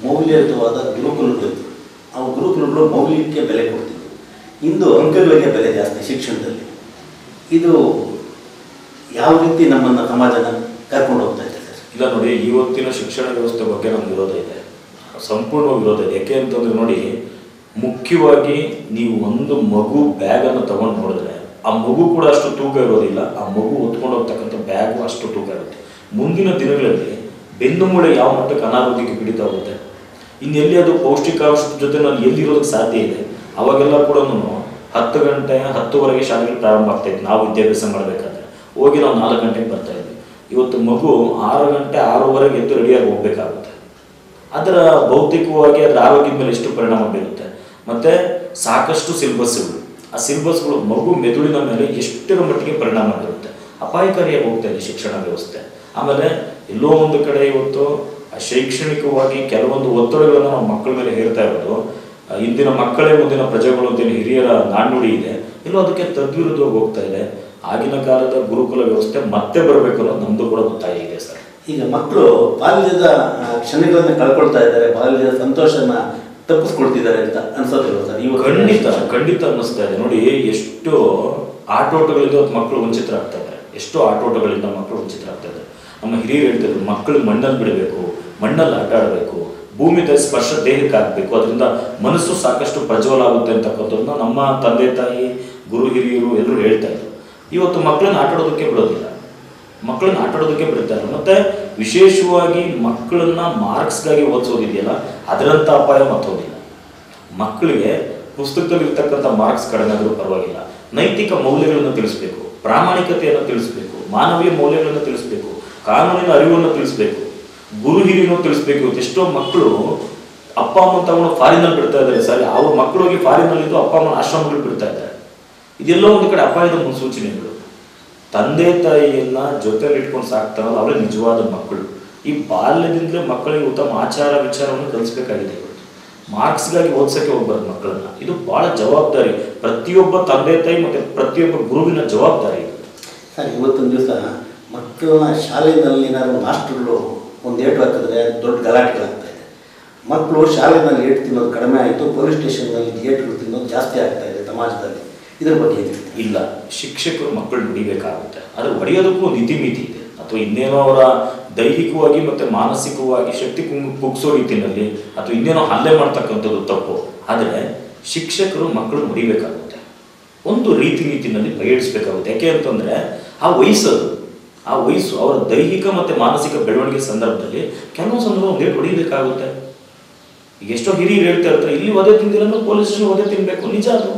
ಮೌಲ್ಯಯುತವಾದ ಗುರುಕುಲಗಳಿತ್ತು ಆ ಗುರುಕುಲಗಳು ಮೌಲ್ಯಕ್ಕೆ ಬೆಲೆ ಕೊಡ್ತೀವಿ ಇಂದು ಅಂಕಗಳಿಗೆ ಬೆಲೆ ಜಾಸ್ತಿ ಶಿಕ್ಷಣದಲ್ಲಿ. ಇದು ಯಾವ ರೀತಿ ನಮ್ಮನ್ನು ಸಮಾಜನ ಕರ್ಕೊಂಡು ಹೋಗ್ತಾ ಇದೆ ಇಲ್ಲ ನೋಡಿ, ಇವತ್ತಿನ ಶಿಕ್ಷಣ ವ್ಯವಸ್ಥೆ ಬಗ್ಗೆ ನಮ್ಗೆ ವಿರೋಧ ಇದೆ. ಸಂಪೂರ್ಣವಾಗಿ ವಿರೋಧ ಇದೆ. ಯಾಕೆ ಅಂತಂದ್ರೆ ನೋಡಿ, ಮುಖ್ಯವಾಗಿ ನೀವು ಒಂದು ಮಗು ಬ್ಯಾಗನ್ನು ತಗೊಂಡು ನೋಡಿದ್ರೆ, ಆ ಮಗು ಕೂಡ ಅಷ್ಟು ತೂಕ ಇರೋದಿಲ್ಲ. ಆ ಮಗು ಹೊತ್ಕೊಂಡು ಹೋಗ್ತಕ್ಕಂಥ ಬ್ಯಾಗು ಅಷ್ಟು ತೂಕ ಇರುತ್ತೆ. ಮುಂದಿನ ದಿನಗಳಲ್ಲಿ ಬೆನ್ನು ಮೂಳೆ ಯಾವ ಮಟ್ಟಕ್ಕೆ ಅನಾರೋಗ್ಯಕ್ಕೆ ಪೀಡಿತ ಆಗುತ್ತೆ? ಇನ್ನೆಲ್ಲಿ ಅದು ಪೌಷ್ಟಿಕಾಂಶದ ಜೊತೆ ನಾನು ಎಲ್ಲಿರೋದಕ್ಕೆ ಸಾಧ್ಯ ಇದೆ? ಅವಾಗೆಲ್ಲ ಕೂಡ ಹತ್ತು ಗಂಟೆ, ಹತ್ತುವರೆಗೆ ಶಾಲೆಗೆ ಪ್ರಾರಂಭ ಆಗ್ತಾ ಇತ್ತು. ನಾವು ವಿದ್ಯಾಭ್ಯಾಸ ಮಾಡಬೇಕಾದ್ರೆ. ಹೋಗಿ ನಾವು ನಾಲ್ಕು ಗಂಟೆಗೆ ಬರ್ತಾ ಇದ್ವಿ. ಇವತ್ತು ಮಗು ಆರು ಗಂಟೆ, ಆರೂವರೆಗೆ ಎದ್ದು ರೆಡಿಯಾಗಿ ಹೋಗ್ಬೇಕಾಗುತ್ತೆ. ಅದರ ಭೌತಿಕವಾಗಿ ಅದರ ಆರೋಗ್ಯದ ಮೇಲೆ ಎಷ್ಟು ಪರಿಣಾಮ ಬೀರುತ್ತೆ? ಮತ್ತೆ ಸಾಕಷ್ಟು ಸಿಲೆಬಸ್ಗಳು ಆ ಸಿಲೆಬಸ್ಗಳು ಮಗು ಮೆದುಳಿನ ಮೇಲೆ ಎಷ್ಟರ ಮಟ್ಟಿಗೆ ಪರಿಣಾಮ ಬೀರುತ್ತೆ? ಅಪಾಯಕಾರಿಯಾಗಿ ಹೋಗ್ತಾ ಇದೆ ಶಿಕ್ಷಣ ವ್ಯವಸ್ಥೆ. ಆಮೇಲೆ ಎಲ್ಲೋ ಒಂದು ಕಡೆ ಇವತ್ತು ಶೈಕ್ಷಣಿಕವಾಗಿ ಕೆಲವೊಂದು ಒತ್ತಡಗಳನ್ನು ನಾವು ಮಕ್ಕಳ ಮೇಲೆ ಹೇರ್ತಾ ಇರೋದು ಇಂದಿನ ಮಕ್ಕಳೇ ಮುಂದಿನ ಪ್ರಜೆಗಳು ಅಂತ ಹಿರಿಯರ ನಾಣ್ಣುಡಿ ಇದೆ ಇಲ್ಲೋ ಅದಕ್ಕೆ ತದ್ವಿರುದ್ಧವಾಗಿ ಹೋಗ್ತಾ ಇದೆ. ಆಗಿನ ಕಾಲದ ಗುರುಕುಲ ವ್ಯವಸ್ಥೆ ಮತ್ತೆ ಬರಬೇಕು ಅನ್ನೋದು ನಮ್ದು ಕೂಡ ಗೊತ್ತಾಗಿ ಇದೆ ಸರ್. ಈಗ ಮಕ್ಕಳು ಬಾಲ್ಯದ ಕ್ಷಣಗಳನ್ನು ಕಳ್ಕೊಳ್ತಾ ಇದ್ದಾರೆ ಬಾಲ್ಯದ ಸಂತೋಷನ ತಪ್ಪಿಸ್ಕೊಳ್ತಿದ್ದಾರೆ ಅಂತ ಅನ್ಸೋದಿಲ್ಲ ಸರ್? ಇವಾಗ ಖಂಡಿತ ಖಂಡಿತ ಅನ್ನಿಸ್ತಾ ಇದೆ. ನೋಡಿ ಎಷ್ಟು ಆಟೋಟಗಳಿಂದ ಮಕ್ಕಳು ಮಕ್ಕಳು ವಂಚಿತರಾಗ್ತಾ ಇದ್ದಾರೆ. ಎಷ್ಟು ಆಟೋಟಗಳಿಂದ ಮಕ್ಕಳು ವಂಚಿತರಾಗ್ತಾ ಇದ್ದಾರೆ. ನಮ್ಮ ಹಿರಿಯರು ಹೇಳ್ತಿದ್ರು ಮಕ್ಕಳು ಮಣ್ಣಲ್ಲಿ ಬಿಡಬೇಕು. ಮಣ್ಣಲ್ಲಿ ಆಟಾಡಬೇಕು ಭೂಮಿದ ಸ್ಪರ್ಶ ದೇಹಕ್ಕೆ ಆಗಬೇಕು ಅದರಿಂದ ಮನಸ್ಸು ಸಾಕಷ್ಟು ಪ್ರಜ್ವಲ ಆಗುತ್ತೆ ಅಂತಕ್ಕಂಥದ್ದನ್ನ ನಮ್ಮ ತಂದೆ ತಾಯಿ, ಗುರು ಹಿರಿಯರು ಎಲ್ಲರೂ ಹೇಳ್ತಾ ಇದ್ರು. ಇವತ್ತು ಮಕ್ಕಳನ್ನ ಆಟಾಡೋದಕ್ಕೆ ಬಿಡೋದಿಲ್ಲ. ಮಕ್ಕಳನ್ನ ಆಟಾಡೋದಕ್ಕೆ ಬಿಡ್ತಾ ಬಿಡ್ತಾರೆ ಮತ್ತೆ ವಿಶೇಷವಾಗಿ ಮಕ್ಕಳನ್ನ ಮಾರ್ಕ್ಸ್ಗಾಗಿ ಓದಿಸೋದಿದೆಯಲ್ಲ ಅದರಂಥ ಅಪಾಯ ಮತ್ತೊಂದಿಲ್ಲ ಮಕ್ಕಳಿಗೆ ಪುಸ್ತಕದಲ್ಲಿ ಇರ್ತಕ್ಕಂಥ ಮಾರ್ಕ್ಸ್ ಕಡಿಮೆ ಆದರೂ ಪರವಾಗಿಲ್ಲ. ನೈತಿಕ ಮೌಲ್ಯಗಳನ್ನು ತಿಳಿಸ್ಬೇಕು, ಪ್ರಾಮಾಣಿಕತೆಯನ್ನು ತಿಳಿಸ್ಬೇಕು, ಮಾನವೀಯ ಮೌಲ್ಯಗಳನ್ನು ತಿಳಿಸ್ಬೇಕು, ಕಾನೂನಿನ ಅರಿವನ್ನು ತಿಳಿಸ್ಬೇಕು. ಗುರು ಹಿರಿಯನ್ನು ತಿಳಿಸ್ಬೇಕು. ಎಷ್ಟೋ ಮಕ್ಕಳು ಅಪ್ಪ, ಅಮ್ಮ ತಗೊಂಡು ಫಾರಿನಲ್ಲಿ ಬಿಡ್ತಾ ಇದ್ದಾರೆ. ಸರಿ ಅವ್ರ ಮಕ್ಕಳಿಗೆ ಫಾರಿನಲ್ಲಿದ್ದು ಅಪ್ಪ, ಅಮ್ಮನ ಆಶ್ರಮಗಳು ಬಿಡ್ತಾ ಇದ್ದಾರೆ. ಇದೆಲ್ಲೋ ಒಂದು ಕಡೆ ಅಪಾಯದ ಮುನ್ಸೂಚನೆಗಳು ತಂದೆ, ತಾಯಿಯನ್ನ ಜೊತೆಲಿ ಇಟ್ಕೊಂಡು ಸಾಕ್ತಾರಲ್ಲ, ಅವರೇ ನಿಜವಾದ ಮಕ್ಕಳು. ಈ ಬಾಲ್ಯದಿಂದಲೇ ಮಕ್ಕಳಿಗೆ ಉತ್ತಮ ಆಚಾರ ವಿಚಾರವನ್ನು ಕಲಿಸ್ಬೇಕಾಗಿದೆ ಇವತ್ತು. ಮಾರ್ಕ್ಸ್ಗಾಗಿ ಓದ್ಸಕ್ಕೆ ಹೋಗ್ಬಾರ್ದು ಮಕ್ಕಳನ್ನ. ಇದು ಬಹಳ ಜವಾಬ್ದಾರಿ. ಪ್ರತಿಯೊಬ್ಬ ತಂದೆ, ತಾಯಿ ಮತ್ತೆ ಪ್ರತಿಯೊಬ್ಬ ಗುರುವಿನ ಜವಾಬ್ದಾರಿ. ಸರ್, ಇವತ್ತೊಂದು ದಿವಸ ಮಕ್ಕಳ ಶಾಲೆಯಲ್ಲಿ ಏನಾದ್ರು ಮಾಸ್ಟರ್ಗಳು ಒಂದು ಏಟು ಹಾಕಿದ್ರೆ ದೊಡ್ಡ ಗಲಾಟೆಗಳಾಗ್ತಾ ಇದೆ. ಮಕ್ಕಳು ಶಾಲೆಯಲ್ಲಿ ಏಟು ತಿನ್ನೋದು ಕಡಿಮೆ ಆಯಿತು ಪೊಲೀಸ್ ಸ್ಟೇಷನ್ನಲ್ಲಿ ಏಟುಗಳು ತಿನ್ನೋದು ಜಾಸ್ತಿ ಆಗ್ತಾ ಇದೆ ಸಮಾಜದಲ್ಲಿ. ಇದ್ರ ಬಗ್ಗೆ ಇಲ್ಲ. ಶಿಕ್ಷಕರು ಮಕ್ಕಳು ಹೊಡಿಬೇಕಾಗುತ್ತೆ ಆದರೆ ಹೊಡೆಯೋದಕ್ಕೂ ಒಂದು ಇತಿಮಿತಿ ಇದೆ. ಅಥವಾ ಇನ್ನೇನೋ ಅವರ ದೈಹಿಕವಾಗಿ ಮತ್ತು ಮಾನಸಿಕವಾಗಿ ಶಕ್ತಿ ಕುಂಗ್- ಕುಗ್ಸೋ ರೀತಿಯಲ್ಲಿ ಅಥವಾ ಇನ್ನೇನೋ ಹಲ್ಲೆ ಮಾಡ್ತಕ್ಕಂಥದ್ದು ತಪ್ಪು. ಆದರೆ ಶಿಕ್ಷಕರು ಮಕ್ಕಳು ಹೊಡಿಬೇಕಾಗುತ್ತೆ ಒಂದು ರೀತಿ ನೀತಿನಲ್ಲಿ ಬಗೆಹರಿಸಬೇಕಾಗುತ್ತೆ ಯಾಕೆ ಅಂತಂದರೆ ಆ ವಯಸ್ಸದು ಆ ವಯಸ್ಸು, ಅವರ ದೈಹಿಕ ಮತ್ತೆ ಮಾನಸಿಕ ಬೆಳವಣಿಗೆ ಸಂದರ್ಭದಲ್ಲಿ ಕೆಲವು ಸಂದರ್ಭ ಒಂದು ಏಟು ಹೊಡಿಬೇಕಾಗುತ್ತೆ ಈಗ ಎಷ್ಟೋ ಹಿರಿಯರು ಹೇಳ್ತಾ ಇರ್ತಾರೆ, ಇಲ್ಲಿ ಒದೆ ತಿಂದಿಲ್ಲ ಪೊಲೀಸ್ ಸ್ಟೇಷನ್ ಒದೆ ತಿನ್ಬೇಕು, ನಿಜ ಅದು.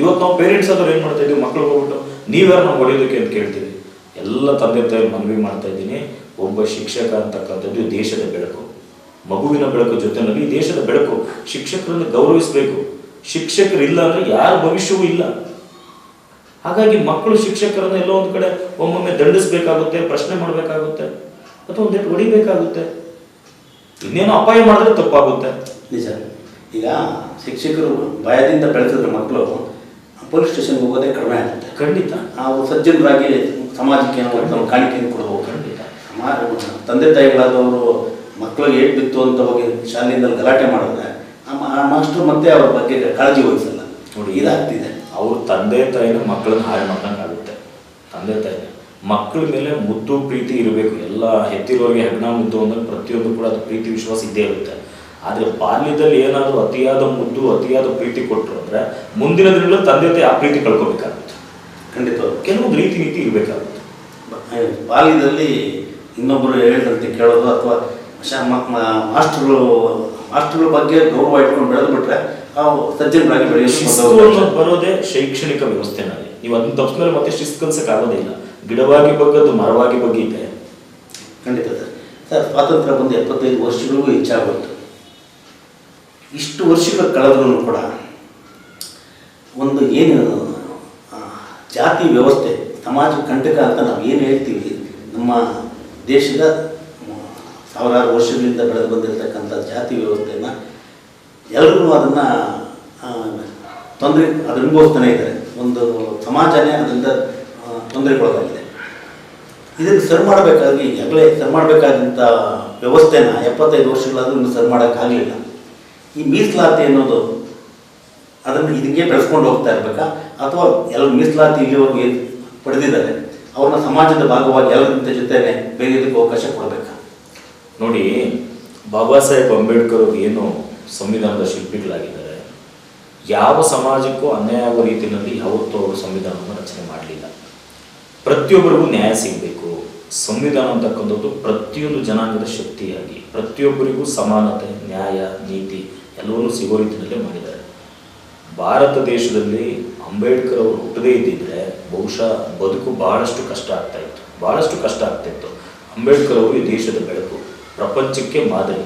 ಇವತ್ತು ನಾವು ಪೇರೆಂಟ್ಸ್ ಆದ್ರೆ ಏನು ಮಾಡ್ತಾ ಇದ್ದೀವಿ ಮಕ್ಕಳು ಹೋಗ್ಬಿಟ್ಟು, ನೀವ್ಯಾರು ನಾವು ಹೊಡೆಯೋದಕ್ಕೆ ಅಂತ ಕೇಳ್ತೀವಿ ಎಲ್ಲ ತಂದೆ ತಾಯಿ ಮನವಿ ಮಾಡ್ತಾ ಇದ್ದೀನಿ, ಒಬ್ಬ ಶಿಕ್ಷಕ ಅಂತಕ್ಕಂಥದ್ದು ದೇಶದ ಬೆಳಕು. ಮಗುವಿನ ಬೆಳಕು ಜೊತೆನಲ್ಲಿ ಈ ದೇಶದ ಬೆಳಕು ಶಿಕ್ಷಕರನ್ನು ಗೌರವಿಸಬೇಕು. ಶಿಕ್ಷಕರಿಲ್ಲ ಅಂದ್ರೆ ಯಾರ ಭವಿಷ್ಯವೂ ಇಲ್ಲ. ಹಾಗಾಗಿ ಮಕ್ಕಳು ಶಿಕ್ಷಕರನ್ನ ಎಲ್ಲೋ ಒಂದು ಕಡೆ ಒಮ್ಮೊಮ್ಮೆ ದಂಡಿಸ್ಬೇಕಾಗುತ್ತೆ ಪ್ರಶ್ನೆ ಮಾಡಬೇಕಾಗುತ್ತೆ ಅಥವಾ ಒಂದೇಟು ಹೊಡಿಬೇಕಾಗುತ್ತೆ. ಇನ್ನೇನೋ ಅಪಾಯ ಮಾಡಿದ್ರೆ ತಪ್ಪಾಗುತ್ತೆ. ನಿಜ. ಈಗ ಶಿಕ್ಷಕರು ಭಯದಿಂದ ಬೆಳೆಸಿದ್ರೆ ಮಕ್ಕಳು ಪೊಲೀಸ್ ಸ್ಟೇಷನ್ಗೆ ಹೋಗೋದೇ ಕಡಿಮೆ ಆಗುತ್ತೆ. ಖಂಡಿತ. ನಾವು ಸಜ್ಜನರಾಗಿ ಸಮಾಜಕ್ಕೆ ಏನೋ ಕಾಣಿಕೆಯನ್ನು ಕೊಡಬಹುದು ಖಂಡಿತ. ಸಮಾಜ ತಂದೆ ತಾಯಿಗಳಾದವರು ಮಕ್ಕಳಿಗೆ ಏಟ್ ಬಿತ್ತು ಅಂತ ಹೋಗಿ ಶಾಲೆಯಿಂದ ಗಲಾಟೆ ಮಾಡಿದ್ರೆ ಆ ಮಾಸ್ಟರ್ ಮತ್ತೆ ಅವ್ರ ಬಗ್ಗೆ ಕಾಳಜಿ ವಹಿಸಲ್ಲ. ನೋಡಿ. ಇದಾಗ್ತಿದೆ. ಅವ್ರ ತಂದೆ ತಾಯಿನ ಮಕ್ಕಳನ್ನ ಹಾಳು ಮಾಡ್ದಂಗಾಗುತ್ತೆ ತಂದೆ ತಾಯಿನ. ಮಕ್ಕಳ ಮೇಲೆ ಮುದ್ದು ಪ್ರೀತಿ ಇರಬೇಕು. ಎಲ್ಲ ಹೆತ್ತಿರೋರಿಗೆ ಹೆಗ್ಣ ಮುದ್ದು ಅಂದ್ರೆ ಪ್ರತಿಯೊಂದು ಕೂಡ ಅದು ಪ್ರೀತಿ ವಿಶ್ವಾಸ ಇದ್ದೇ ಇರುತ್ತೆ. ಆದರೆ ಬಾಲ್ಯದಲ್ಲಿ ಏನಾದರೂ ಅತಿಯಾದ ಮುದ್ದು ಅತಿಯಾದ ಪ್ರೀತಿ ಕೊಟ್ಟರು ಅಂದರೆ ಮುಂದಿನ ದಿನಗಳು ತಂದೆ ತಾಯಿ ಆ ಪ್ರೀತಿ ಕಳ್ಕೊಬೇಕಾಗುತ್ತೆ. ಖಂಡಿತ. ಕೆಲವೊಂದು ರೀತಿ ನೀತಿ ಇರಬೇಕಾಗುತ್ತೆ ಬಾಲ್ಯದಲ್ಲಿ ಇನ್ನೊಬ್ಬರು ಹೇಳಿದಂತೆ ಕೇಳೋದು ಅಥವಾ ಮಾಸ್ಟರ್ಗಳು ಮಾಸ್ಟರ್ಗಳ ಬಗ್ಗೆ ಗೌರವ ಇಟ್ಕೊಂಡು ಬೆಳೆದು ಬಿಟ್ರೆ ನಾವು ಸಜ್ಜನರಾಗಿ ಬರೋದೇ ಶೈಕ್ಷಣಿಕ ವ್ಯವಸ್ಥೆನಲ್ಲಿ ನೀವು ಅದನ್ನ ತಪ್ಪಿಸ್ಮೇಲೆ ಮತ್ತೆ ಶಿಸ್ತು ಕಲ್ಸಕ್ಕೆ ಆಗೋದೇ ಇಲ್ಲ. ಗಿಡವಾಗಿ ಬಗ್ಗದ್ದು ಮರವಾಗಿ ಬಗ್ಗಿದೆ ಖಂಡಿತ ಸರ್. ಸರ್ ಸ್ವಾತಂತ್ರ್ಯ ಬಂದು ಎಪ್ಪತ್ತೈದು ವರ್ಷಗಳಿಗೂ ಹೆಚ್ಚಾಗೋಯ್ತು. ಇಷ್ಟು ವರ್ಷಗಳ ಕಳೆದ್ರೂ ಕೂಡ ಒಂದು ಏನು ಜಾತಿ ವ್ಯವಸ್ಥೆ ಸಮಾಜ ಕಂಟಕ ಅಂತ ನಾವು ಏನು ಹೇಳ್ತೀವಿ ನಮ್ಮ ದೇಶದ ಸಾವಿರಾರು ವರ್ಷಗಳಿಂದ ಬೆಳೆದು ಬಂದಿರತಕ್ಕಂಥ ಜಾತಿ ವ್ಯವಸ್ಥೆಯನ್ನು ಎಲ್ಲರೂ ಅದನ್ನು ತೊಂದರೆ ಅದು ಅನುಭವಿಸ್ತಾನೆ ಇದ್ದಾರೆ. ಒಂದು ಸಮಾಜನೇ ಅದರಿಂದ ತೊಂದರೆ ತೊಂದರೆಗೊಳಗಾಗಿದೆ. ಇದನ್ನು ಸರಿ ಮಾಡಬೇಕಾಗಿ, ಈಗಾಗಲೇ ಸರಿ ಮಾಡಬೇಕಾದಂಥ ವ್ಯವಸ್ಥೆನ ಎಪ್ಪತ್ತೈದು ವರ್ಷಗಳಾದರೂ ಇನ್ನೂ ಸರಿ ಮಾಡೋಕ್ಕಾಗಲಿಲ್ಲ. ಈ ಮೀಸಲಾತಿ ಅನ್ನೋದು ಅದನ್ನು ಇದಕ್ಕೆ ಬೆಳೆಸ್ಕೊಂಡು ಹೋಗ್ತಾ ಇರಬೇಕಾ? ಅಥವಾ ಎಲ್ಲ ಮೀಸಲಾತಿ ಇಲ್ಲಿವರೆಗೂ ಪಡೆದಿದ್ದಾರೆ? ಅವ್ರನ್ನ ಸಮಾಜದ ಭಾಗವಾಗಿ ಎಲ್ಲರಿಂದ ಜೊತೆನೆ ಬೇರೆದಕ್ಕೆ ಅವಕಾಶ ಕೊಡಬೇಕಾ? ನೋಡಿ, ಬಾಬಾ ಸಾಹೇಬ್ ಅಂಬೇಡ್ಕರ್ ಏನು ಸಂವಿಧಾನದ ಶಿಲ್ಪಿಗಳಾಗಿದ್ದಾರೆ. ಯಾವ ಸಮಾಜಕ್ಕೂ ಅನ್ಯಾಯ ಆಗೋ ರೀತಿಯಲ್ಲಿ ಯಾವತ್ತೂ ಅವರು ಸಂವಿಧಾನವನ್ನು ರಚನೆ ಮಾಡಲಿಲ್ಲ. ಪ್ರತಿಯೊಬ್ಬರಿಗೂ ನ್ಯಾಯ ಸಿಗಬೇಕು. ಸಂವಿಧಾನ ಅಂತಕ್ಕಂಥದ್ದು ಪ್ರತಿಯೊಂದು ಜನಾಂಗದ ಶಕ್ತಿಯಾಗಿ, ಪ್ರತಿಯೊಬ್ಬರಿಗೂ ಸಮಾನತೆ, ನ್ಯಾಯ, ನೀತಿ ಎಲ್ಲವನ್ನೂ ಸಿಗೋ ರೀತಿಯಲ್ಲೇ ಮಾಡಿದ್ದಾರೆ. ಭಾರತ ದೇಶದಲ್ಲಿ ಅಂಬೇಡ್ಕರ್ ಅವರು ಹುಟ್ಟದೇ ಇದ್ದಿದ್ರೆ ಬಹುಶಃ ಬದುಕು ಬಹಳಷ್ಟು ಕಷ್ಟ ಆಗ್ತಾ ಇತ್ತು. ಬಹಳಷ್ಟು ಕಷ್ಟ ಆಗ್ತಾ ಇತ್ತು. ಅಂಬೇಡ್ಕರ್ ಅವರು ಈ ದೇಶದ ಬೆಳಕು, ಪ್ರಪಂಚಕ್ಕೆ ಮಾದರಿ.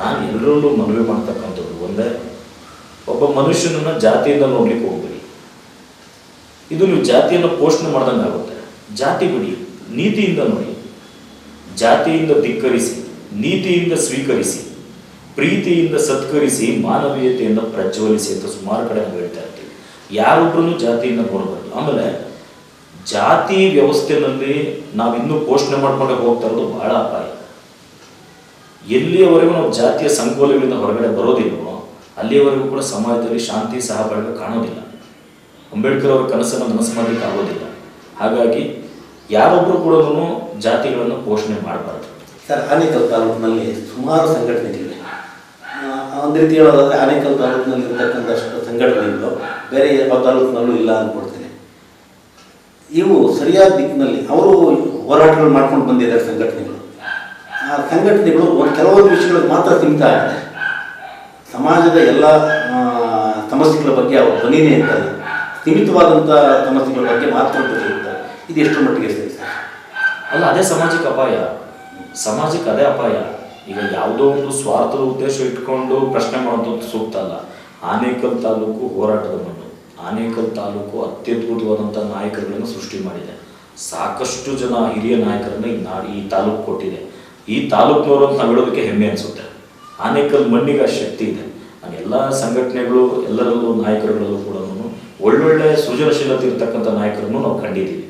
ನಾನು ಎಲ್ಲರಲ್ಲೂ ಮನವಿ ಮಾಡ್ತಕ್ಕಂಥದ್ದು ಒಂದೇ, ಒಬ್ಬ ಮನುಷ್ಯನನ್ನು ಜಾತಿಯಿಂದ ನೋಡ್ಲಿಕ್ಕೆ ಹೋಗ್ಬಿಡಿ. ಇದು ನೀವು ಜಾತಿಯನ್ನು ಪೋಷಣೆ ಮಾಡ್ದಂಗೆ ಆಗುತ್ತೆ. ಜಾತಿ ಬಿಡಿ, ನೀತಿಯಿಂದ ನೋಡಿ. ಜಾತಿಯಿಂದ ಧಿಕ್ಕರಿಸಿ, ನೀತಿಯಿಂದ ಸ್ವೀಕರಿಸಿ, ಪ್ರೀತಿಯಿಂದ ಸತ್ಕರಿಸಿ, ಮಾನವೀಯತೆಯಿಂದ ಪ್ರಜ್ವಲಿಸಿ ಅಂತ ಸುಮಾರು ಕಡೆ ನಾವು ಹೇಳ್ತಾ ಇರ್ತೀವಿ. ಯಾರೊಬ್ಬರನ್ನು ಜಾತಿಯಿಂದ ನೋಡಬಾರ್ದು. ಆಮೇಲೆ ಜಾತಿ ವ್ಯವಸ್ಥೆನಲ್ಲಿ ನಾವಿನ್ನೂ ಪೋಷಣೆ ಮಾಡ್ಕೊಂಡು ಹೋಗ್ತಾ ಇರೋದು ಬಹಳ ಅಪಾಯ. ಎಲ್ಲಿಯವರೆಗೂ ನಾವು ಜಾತಿಯ ಸಂಕೋಲೆಗಳಿಂದ ಹೊರಗಡೆ ಬರೋದಿಲ್ವೋ, ಅಲ್ಲಿಯವರೆಗೂ ಕೂಡ ಸಮಾಜದಲ್ಲಿ ಶಾಂತಿ ಸಹಬಾಳ್ವೆ ಕಾಣೋದಿಲ್ಲ. ಅಂಬೇಡ್ಕರ್ ಅವರ ಕನಸನ್ನು ನನಸು ಮಾಡಲಿಕ್ಕೆ ಆಗೋದಿಲ್ಲ. ಹಾಗಾಗಿ ಯಾರೊಬ್ಬರು ಕೂಡ ಜಾತಿಗಳನ್ನು ಪೋಷಣೆ ಮಾಡಬಾರ್ದು. ಸರ್, ಆನೇಕಲ್ ತಾಲೂಕಿನಲ್ಲಿ ಸುಮಾರು ಸಂಘಟನೆಗಳಿವೆ. ಒಂದು ರೀತಿ ಹೇಳೋದಾದರೆ ಆನೇಕಲ್ ತಾಲೂಕಿನಲ್ಲಿ ಇರ್ತಕ್ಕಂಥಷ್ಟು ಸಂಘಟನೆಗಳು ಬೇರೆ ಯಾವ ತಾಲೂಕಿನಲ್ಲೂ ಇಲ್ಲ ಅಂದ್ಕೊಡ್ತೀನಿ ಇವು ಸರಿಯಾದ ದಿಕ್ಕಿನಲ್ಲಿ ಅವರು ಹೋರಾಟಗಳು ಮಾಡ್ಕೊಂಡು ಬಂದಿದ್ದಾರೆ ಸಂಘಟನೆಗಳು. ಆ ಸಂಘಟನೆಗಳು ಕೆಲವೊಂದು ವಿಷಯಗಳಿಗೆ ಮಾತ್ರ ಸೀಮಿತ ಆಗಿದೆ ಸಮಾಜದ ಎಲ್ಲ ಸಮಸ್ಯೆಗಳ ಬಗ್ಗೆ ಅವರು ಧ್ವನಿನೇ ಇರ್ತಾರೆ ಸೀಮಿತವಾದಂಥ ಸಮಸ್ಯೆಗಳ ಬಗ್ಗೆ ಮಾತ್ರ ಇರ್ತಾರೆ. ಇದು ಎಷ್ಟು ಮಟ್ಟಿಗೆ ಸರಿ? ಅಲ್ಲ, ಅದೇ ಸಮಾಜಕ್ಕೆ ಅಪಾಯ. ಸಮಾಜಕ್ಕೆ ಅದೇ ಅಪಾಯ. ಈಗ ಯಾವುದೋ ಒಂದು ಸ್ವಾರ್ಥದ ಉದ್ದೇಶ ಇಟ್ಕೊಂಡು ಪ್ರಶ್ನೆ ಮಾಡೋದು ಸೂಕ್ತ ಅಲ್ಲ ಆನೇಕಲ್ ತಾಲೂಕು ಹೋರಾಟದ ಮಣ್ಣು. ಆನೇಕಲ್ ತಾಲೂಕು ಅತ್ಯದ್ಭುತವಾದಂಥ ನಾಯಕರುಗಳನ್ನು ಸೃಷ್ಟಿ ಮಾಡಿದೆ. ಸಾಕಷ್ಟು ಜನ ಹಿರಿಯ ನಾಯಕರನ್ನು ಈ ನಾಡು, ಈ ತಾಲೂಕು ಕೊಟ್ಟಿದೆ. ಈ ತಾಲೂಕಿನವರು ಅಂತ ನಾವು ಹೆಮ್ಮೆ ಅನಿಸುತ್ತೆ. ಆನೇಕಲ್ ಮಣ್ಣಿಗೆ ಶಕ್ತಿ ಇದೆ. ನಾನು ಎಲ್ಲ ಸಂಘಟನೆಗಳು, ಎಲ್ಲರಲ್ಲೂ ನಾಯಕರುಗಳಲ್ಲೂ ಕೂಡ ಒಳ್ಳೊಳ್ಳೆ ಸೃಜನಶೀಲತೆ ಇರ್ತಕ್ಕಂಥ ನಾಯಕರನ್ನು ನಾವು ಕಂಡಿದ್ದೀವಿ.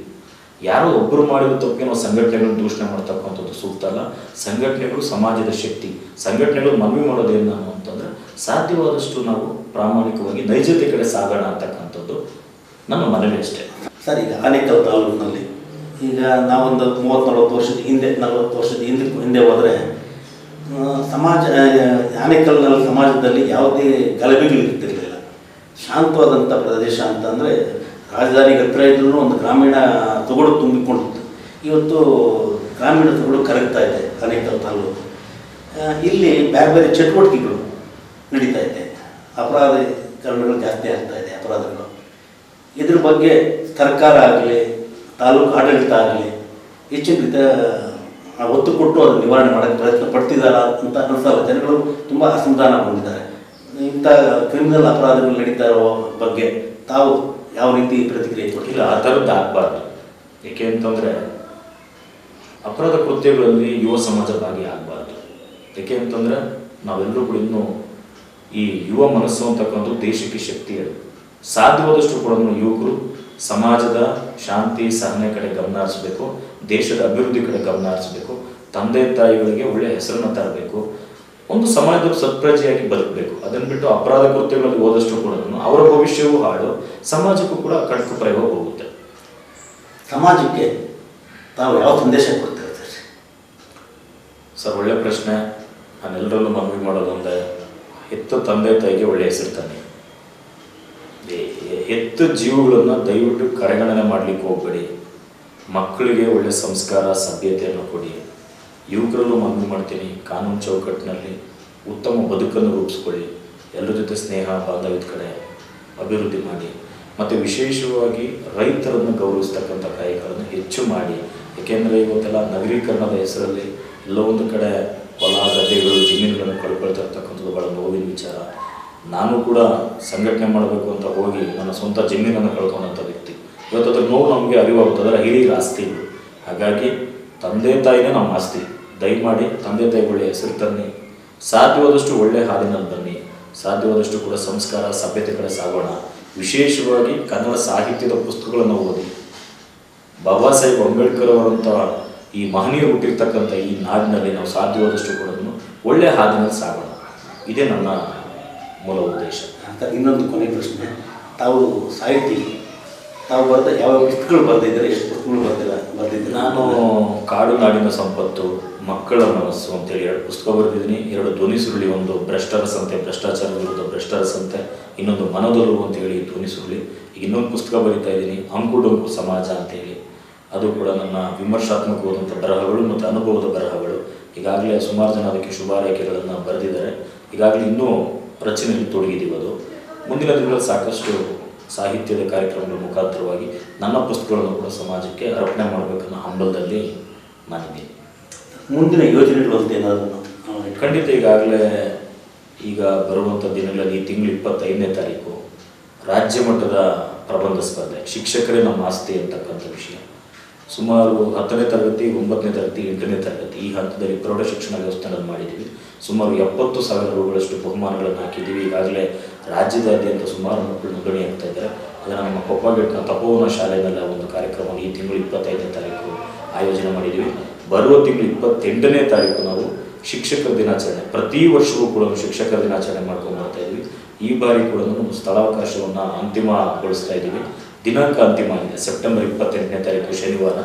ಯಾರೋ ಒಬ್ಬರು ಮಾಡಿದ ತಪ್ಪಿಗೆ ನಾವು ಸಂಘಟನೆಗಳನ್ನು ದೂಷಣೆ ಮಾಡ್ತಕ್ಕಂಥದ್ದು ಸೂಕ್ತ ಅಲ್ಲ. ಸಂಘಟನೆಗಳು ಸಮಾಜದ ಶಕ್ತಿ. ಸಂಘಟನೆಗಳು ಮನವಿ ಮಾಡೋದೇನು ನಾನು ಅಂತಂದ್ರೆ ಸಾಧ್ಯವಾದಷ್ಟು ನಾವು ಪ್ರಾಮಾಣಿಕವಾಗಿ ನೈಜತೆ ಕಡೆ ಸಾಗೋಣ ಅಂತಕ್ಕಂಥದ್ದು ನಮ್ಮ ಮನವಿ ಅಷ್ಟೇ. ಸರ್, ಈಗ ಆನೇಕಲ್ ತಾಲೂಕಿನಲ್ಲಿ ಈಗ ನಾವೊಂದು ಮೂವತ್ತು ನಲ್ವತ್ತು ವರ್ಷದ ಹಿಂದೆ ನಲ್ವತ್ತು ವರ್ಷದ ಹಿಂದೆ ಹಿಂದೆ ಹೋದರೆ ಸಮಾಜ ಆ, ಆನೇಕಲ್ನಲ್ಲಿ ಸಮಾಜದಲ್ಲಿ ಯಾವುದೇ ಗಲಭೆಗಳು ಇರ್ತಿರಲಿಲ್ಲ. ಶಾಂತವಾದಂಥ ಪ್ರದೇಶ ಅಂತಂದರೆ ರಾಜಧಾನಿಗೆ ಹತ್ರ ಇದ್ರೂ ಒಂದು ಗ್ರಾಮೀಣ ತೊಗಡು ತುಂಬಿಕೊಂಡಿತ್ತು. ಇವತ್ತು ಗ್ರಾಮೀಣ ತೊಗಡು ಕರಗ್ತಾ ಇದೆ ಆನೇಕಲ್ ತಾಲೂಕು. ಇಲ್ಲಿ ಬೇರೆ ಬೇರೆ ಚಟುವಟಿಕೆಗಳು ನಡೀತಾ ಇದೆ. ಅಪರಾಧೀಕರಣಗಳು ಜಾಸ್ತಿ ಆಗ್ತಾ ಇದೆ ಅಪರಾಧಗಳು. ಇದ್ರ ಬಗ್ಗೆ ಸರ್ಕಾರ ಆಗಲಿ ತಾಲೂಕು ಆಡಳಿತ ಆಗಲಿ ಹೆಚ್ಚಿನ ಒತ್ತು ಕೊಟ್ಟು ಅದನ್ನು ನಿವಾರಣೆ ಮಾಡೋಕ್ಕೆ ಪ್ರಯತ್ನ ಪಡ್ತಿದ್ದಾರೆ ಅಂತ ಅನಿಸಲ್ಲ ಜನಗಳು ತುಂಬ ಅಸಮಾಧಾನ ಹೊಂದಿದ್ದಾರೆ. ಇಂಥ ಕ್ರಿಮಿನಲ್ ಅಪರಾಧಗಳು ನಡೀತಾ ಇರೋ ಬಗ್ಗೆ ತಾವು ಯಾವ ರೀತಿ ಪ್ರತಿಕ್ರಿಯೆ ಕೊಟ್ಟಿಲ್ಲ ಆ ಥರದ್ದು ಆಗಬಾರ್ದು. ಏಕೆ ಅಂತಂದರೆ, ಅಪರಾಧ ಕೃತ್ಯಗಳಲ್ಲಿ ಯುವ ಸಮಾಜ ಭಾಗಿ ಆಗಬಾರ್ದು. ಏಕೆ ಅಂತಂದರೆ, ನಾವೆಲ್ಲರೂ ಕೂಡ ಇನ್ನೂ ಈ ಯುವ ಮನಸ್ಸು ಅಂತಕ್ಕಂಥದ್ದು ದೇಶಕ್ಕೆ ಶಕ್ತಿ ಅದು. ಸಾಧ್ಯವಾದಷ್ಟು ಕೂಡ ಯುವಕರು ಸಮಾಜದ ಶಾಂತಿ ಸಹನೆ ಕಡೆ ಗಮನ ಹರಿಸಬೇಕು ದೇಶದ ಅಭಿವೃದ್ಧಿ ಕಡೆ ಗಮನ ಹರಿಸಬೇಕು ತಂದೆ ತಾಯಿಗಳಿಗೆ ಒಳ್ಳೆಯ ಹೆಸರನ್ನು ತರಬೇಕು ಒಂದು ಸಮಾಜದ ಸತ್ಪ್ರಜೆಯಾಗಿ ಬದುಕಬೇಕು. ಅದನ್ನು ಬಿಟ್ಟು ಅಪರಾಧ ಕೃತ್ಯಗಳಲ್ಲಿ ಹೋದಷ್ಟು ಕೂಡ ಅವರ ಭವಿಷ್ಯವೂ ಹಾಳು ಸಮಾಜಕ್ಕೂ ಕೂಡ ಕಡಕು ಪ್ರಯೋಗ ಹೋಗುತ್ತೆ. ಸಮಾಜಕ್ಕೆ ತಾವು ಯಾವ ಸಂದೇಶ ಕೊಡ್ತೀರ ಸರ್ ಸರ್ ಒಳ್ಳೆ ಪ್ರಶ್ನೆ. ನಾನೆಲ್ಲರಲ್ಲೂ ಮನವಿ ಮಾಡೋದೊಂದೇ ಹೆತ್ತ ತಂದೆ ತಾಯಿಗೆ ಒಳ್ಳೆಯ ಹೆಸರು ತಾನೆ ಹೆತ್ತ ಜೀವಗಳನ್ನು ದಯವಿಟ್ಟು ಕಡೆಗಣನೆ ಮಾಡಲಿಕ್ಕೆ ಹೋಗಬೇಡಿ. ಮಕ್ಕಳಿಗೆ ಒಳ್ಳೆ ಸಂಸ್ಕಾರ, ಸಭ್ಯತೆಯನ್ನು ಕೊಡಿ. ಯುವಕರಲ್ಲೂ ಮನವಿ ಮಾಡ್ತೀನಿ, ಕಾನೂನು ಚೌಕಟ್ಟಿನಲ್ಲಿ ಉತ್ತಮ ಬದುಕನ್ನು ರೂಪಿಸ್ಕೊಳ್ಳಿ. ಎಲ್ಲರ ಜೊತೆ ಸ್ನೇಹ, ಬಾಂಧವ್ಯದ ಕಡೆ ಅಭಿವೃದ್ಧಿ ಮಾಡಿ. ಮತ್ತು ವಿಶೇಷವಾಗಿ ರೈತರನ್ನು ಗೌರವಿಸ್ತಕ್ಕಂಥ ಕಾರ್ಯಗಳನ್ನು ಹೆಚ್ಚು ಮಾಡಿ. ಏಕೆಂದರೆ ಇವತ್ತೆಲ್ಲ ನಗರೀಕರಣದ ಹೆಸರಲ್ಲಿ ಎಲ್ಲೋ ಒಂದು ಕಡೆ ಹೊಲ, ಗದ್ದೆಗಳು, ಜಮೀನುಗಳನ್ನು ಕಳ್ಕೊಳ್ತಾ ಇರ್ತಕ್ಕಂಥದ್ದು ಭಾಳ ನೋವಿನ ವಿಚಾರ. ನಾನು ಕೂಡ ಸಂಘಟನೆ ಮಾಡಬೇಕು ಅಂತ ಹೋಗಿ ನನ್ನ ಸ್ವಂತ ಜಮೀನನ್ನು ಕಳ್ಕೊಂಡಂಥ ವ್ಯಕ್ತಿ. ಇವತ್ತು ಅದ್ರ ನೋವು ನಮಗೆ ಅರಿವಾಗುತ್ತೆ ಅದರ ಹಿರಿಯರ ಆಸ್ತಿ ಹಾಗಾಗಿ ತಂದೆ ತಾಯಿನೇ ನಮ್ಮ ಆಸ್ತಿ. ದಯಮಾಡಿ ತಂದೆ ತಾಯಿ ಒಳ್ಳೆಯ ಹೆಸರು ತನ್ನಿ. ಸಾಧ್ಯವಾದಷ್ಟು ಒಳ್ಳೆಯ ಹಾದಿನಲ್ಲಿ ಬನ್ನಿ. ಸಾಧ್ಯವಾದಷ್ಟು ಕೂಡ ಸಂಸ್ಕಾರ ಸಭ್ಯತೆ ಕಡೆ ಸಾಗೋಣ. ವಿಶೇಷವಾಗಿ ಕನ್ನಡ ಸಾಹಿತ್ಯದ ಪುಸ್ತಕಗಳನ್ನು ಓದಿ. ಬಾಬಾ ಸಾಹೇಬ್ ಅಂಬೇಡ್ಕರ್ ಅವರಂಥ ಈ ಮಹನೀಯರು ಹುಟ್ಟಿರ್ತಕ್ಕಂಥ ಈ ನಾಡಿನಲ್ಲಿ ನಾವು ಸಾಧ್ಯವಾದಷ್ಟು ಕೂಡ ಒಳ್ಳೆಯ ಹಾದಿನಲ್ಲಿ ಸಾಗೋಣ. ಇದೇ ನನ್ನ ಮೂಲ ಉದ್ದೇಶ. ಅಂತ ಇನ್ನೊಂದು ಕೊನೆ ಪ್ರಶ್ನೆ. ತಾವು ಸಾಹಿತಿ ತಾವು ಬರೆದ ಯಾವ ಪುಸ್ತಕಗಳು ಬರೆದಿದ್ದಾರೆ ಎಷ್ಟು ಪುಸ್ತಕಗಳು ಬರ್ತಿಲ್ಲ ಬರೆದಿದ್ದಾರೆ? ನಾನು ಕಾಡು ನಾಡಿನ ಸಂಪತ್ತು ಮಕ್ಕಳ ಮನಸ್ಸು ಅಂತೇಳಿ ಎರಡು ಪುಸ್ತಕ ಬರೆದಿದ್ದೀನಿ. ಎರಡು ಧ್ವನಿ ಸುರುಳಿ ಒಂದು ಭ್ರಷ್ಟರ ಸಂತೆ ಭ್ರಷ್ಟಾಚಾರ ವಿರುದ್ಧ ಭ್ರಷ್ಟರ ಸಂತೆ ಇನ್ನೊಂದು ಮನದೊಲವು ಅಂತೇಳಿ ಧ್ವನಿ ಸುರುಳಿ. ಈಗ ಇನ್ನೊಂದು ಪುಸ್ತಕ ಬರೀತಾ ಇದ್ದೀನಿ ಅಂಕುಡೊಂಕು ಸಮಾಜ ಅಂತೇಳಿ. ಅದು ಕೂಡ ನನ್ನ ವಿಮರ್ಶಾತ್ಮಕವಾದಂಥ ಬರಹಗಳು ಮತ್ತು ಅನುಭವದ ಬರಹಗಳು. ಈಗಾಗಲೇ ಸುಮಾರು ಜನ ಅದಕ್ಕೆ ಶುಭಾರೈಕೆಗಳನ್ನು ಬರೆದಿದ್ದಾರೆ. ಈಗಾಗಲೇ ಇನ್ನೂ ರಚನೆಯಲ್ಲಿ ತೊಡಗಿದ್ದೀವಿ ಅದು. ಮುಂದಿನ ದಿನಗಳಲ್ಲಿ ಸಾಕಷ್ಟು ಸಾಹಿತ್ಯದ ಕಾರ್ಯಕ್ರಮಗಳ ಮುಖಾಂತರವಾಗಿ ನನ್ನ ಪುಸ್ತಕಗಳನ್ನು ಕೂಡ ಸಮಾಜಕ್ಕೆ ಅರ್ಪಣೆ ಮಾಡಬೇಕನ್ನೋ ಹಂಬಲದಲ್ಲಿ ನಾನಿದ್ದೀನಿ. ಮುಂದಿನ ಯೋಜನೆಗಳು ಅಂತ ಏನಾದರೂ ಖಂಡಿತ ಈಗಾಗಲೇ ಈಗ ಬರುವಂಥ ದಿನಗಳಲ್ಲಿ ಈ ತಿಂಗಳು ಇಪ್ಪತ್ತೈದನೇ ತಾರೀಕು ರಾಜ್ಯ ಮಟ್ಟದ ಪ್ರಬಂಧ ಸ್ಪರ್ಧೆ ಶಿಕ್ಷಕರೇ ನಮ್ಮ ಆಸ್ತಿ ಅಂತಕ್ಕಂಥ ವಿಷಯ. ಸುಮಾರು ಹತ್ತನೇ ತರಗತಿ ಒಂಬತ್ತನೇ ತರಗತಿ ಎಂಟನೇ ತರಗತಿ ಈ ಹಂತದಲ್ಲಿ ಪ್ರೌಢ ಶಿಕ್ಷಣ ವ್ಯವಸ್ಥೆಯನ್ನು ಮಾಡಿದ್ದೀವಿ. ಸುಮಾರು ಎಪ್ಪತ್ತು ಸಾವಿರ ರೂಗಳಷ್ಟು ಬಹುಮಾನಗಳನ್ನು ಹಾಕಿದ್ದೀವಿ. ಈಗಾಗಲೇ ರಾಜ್ಯದಾದ್ಯಂತ ಸುಮಾರು ಮಕ್ಕಳು ನೋಂದಣಿ ಆಗ್ತಾ ಇದ್ದಾರೆ. ಅದನ್ನು ನಮ್ಮ ಕೊಪ್ಪಗಟ್ಟಿನ ತಪೋವನ ಶಾಲೆಯಲ್ಲಿ ಒಂದು ಕಾರ್ಯಕ್ರಮ ಈ ತಿಂಗಳು ಇಪ್ಪತ್ತೈದನೇ ತಾರೀಕು ಆಯೋಜನೆ ಮಾಡಿದ್ದೀವಿ. ಬರುವ ತಿಂಗಳು ಇಪ್ಪತ್ತೆಂಟನೇ ತಾರೀಕು ನಾವು ಶಿಕ್ಷಕರ ದಿನಾಚರಣೆ, ಪ್ರತಿ ವರ್ಷವೂ ಕೂಡ ಶಿಕ್ಷಕರ ದಿನಾಚರಣೆ ಮಾಡ್ಕೊಂಡು ಬರ್ತಾ ಇದ್ವಿ ಈ ಬಾರಿ ಕೂಡ ನಾವು ಸ್ಥಳಾವಕಾಶವನ್ನು ಅಂತಿಮಗೊಳಿಸ್ತಾ ಇದ್ದೀವಿ. ದಿನಾಂಕ ಅಂತಿಮ ಆಗಿದೆ ಸೆಪ್ಟೆಂಬರ್ ಇಪ್ಪತ್ತೆಂಟನೇ ತಾರೀಕು ಶನಿವಾರ.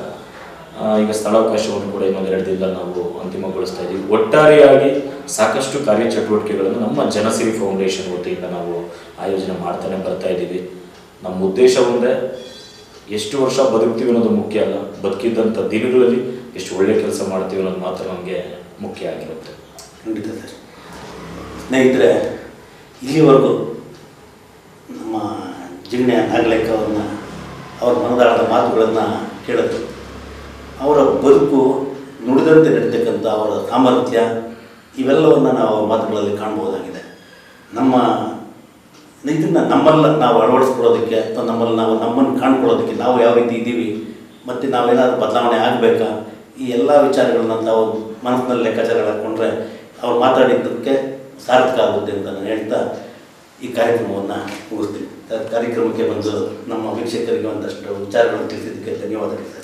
ಈಗ ಸ್ಥಳಾವಕಾಶವನ್ನು ಕೂಡ ಇನ್ನೊಂದು ಎರಡು ದಿನದಲ್ಲಿ ನಾವು ಅಂತಿಮಗೊಳಿಸ್ತಾ ಇದ್ದೀವಿ ಒಟ್ಟಾರೆಯಾಗಿ ಸಾಕಷ್ಟು ಕಾರ್ಯಚಟುವಟಿಕೆಗಳನ್ನು ನಮ್ಮ ಜನಸಿರಿ ಫೌಂಡೇಶನ್ ವತಿಯಿಂದ ನಾವು ಆಯೋಜನೆ ಮಾಡ್ತಾನೆ ಬರ್ತಾ ಇದ್ದೀವಿ ನಮ್ಮ ಉದ್ದೇಶ ಒಂದೇ, ಎಷ್ಟು ವರ್ಷ ಬದುಕ್ತೀವಿ ಅನ್ನೋದು ಮುಖ್ಯ ಅಲ್ಲ. ಬದುಕಿದ್ದಂಥ ದಿನಗಳಲ್ಲಿ ಎಷ್ಟು ಒಳ್ಳೆ ಕೆಲಸ ಮಾಡ್ತೀವಿ ಅನ್ನೋದು ಮಾತ್ರ ನಮಗೆ ಮುಖ್ಯ ಆಗಿರುತ್ತೆ. ಖಂಡಿತ ಸರ್. ಸ್ನೇಹಿತರೆ, ಇಲ್ಲಿವರೆಗೂ ನಮ್ಮ ಜಿಗ್ಣೆ ನಾಗಲೇಖ ಅವ್ರನ್ನ ಅವ್ರ ಮನದಾಳದ ಮಾತುಗಳನ್ನು ಕೇಳಿದ್ರು. ಅವರ ಬದುಕು ನುಡಿದಂತೆ ನಡೀತಕ್ಕಂಥ ಅವರ ಸಾಮರ್ಥ್ಯ, ಇವೆಲ್ಲವನ್ನು ನಾವು ಮಾತುಗಳಲ್ಲಿ ಕಾಣ್ಬೋದಾಗಿದೆ ನಮ್ಮ ಇದನ್ನು ನಮ್ಮಲ್ಲ ನಾವು ಅಳವಡಿಸ್ಕೊಳ್ಳೋದಕ್ಕೆ ಅಥವಾ ನಮ್ಮಲ್ಲಿ ನಾವು ನಮ್ಮನ್ನು ಕಾಣ್ಕೊಳ್ಳೋದಕ್ಕೆ ನಾವು ಯಾವ ರೀತಿ ಇದ್ದೀವಿ, ಮತ್ತು ನಾವೇನಾದರೂ ಬದಲಾವಣೆ ಆಗಬೇಕಾ? ಈ ಎಲ್ಲ ವಿಚಾರಗಳನ್ನ ತಾವು ಮನಸ್ಸಿನಲ್ಲಿ ಲೆಕ್ಕಾಚಾರ ಹಾಕ್ಕೊಂಡ್ರೆ ಅವ್ರು ಮಾತಾಡಿದ್ದಕ್ಕೆ ಸಾರ್ಥಕ ಆಗುತ್ತೆ ಅಂತ ನಾನು ಹೇಳ್ತಾ ಈ ಕಾರ್ಯಕ್ರಮವನ್ನು ಮುಗಿಸ್ತೀನಿ. ಕಾರ್ಯಕ್ರಮಕ್ಕೆ ಬಂದು ನಮ್ಮ ವೀಕ್ಷಕರಿಗೆ ಒಂದಷ್ಟು ವಿಚಾರಗಳನ್ನು ತಿಳಿಸಿದ್ದಕ್ಕೆ ಧನ್ಯವಾದಗಳು.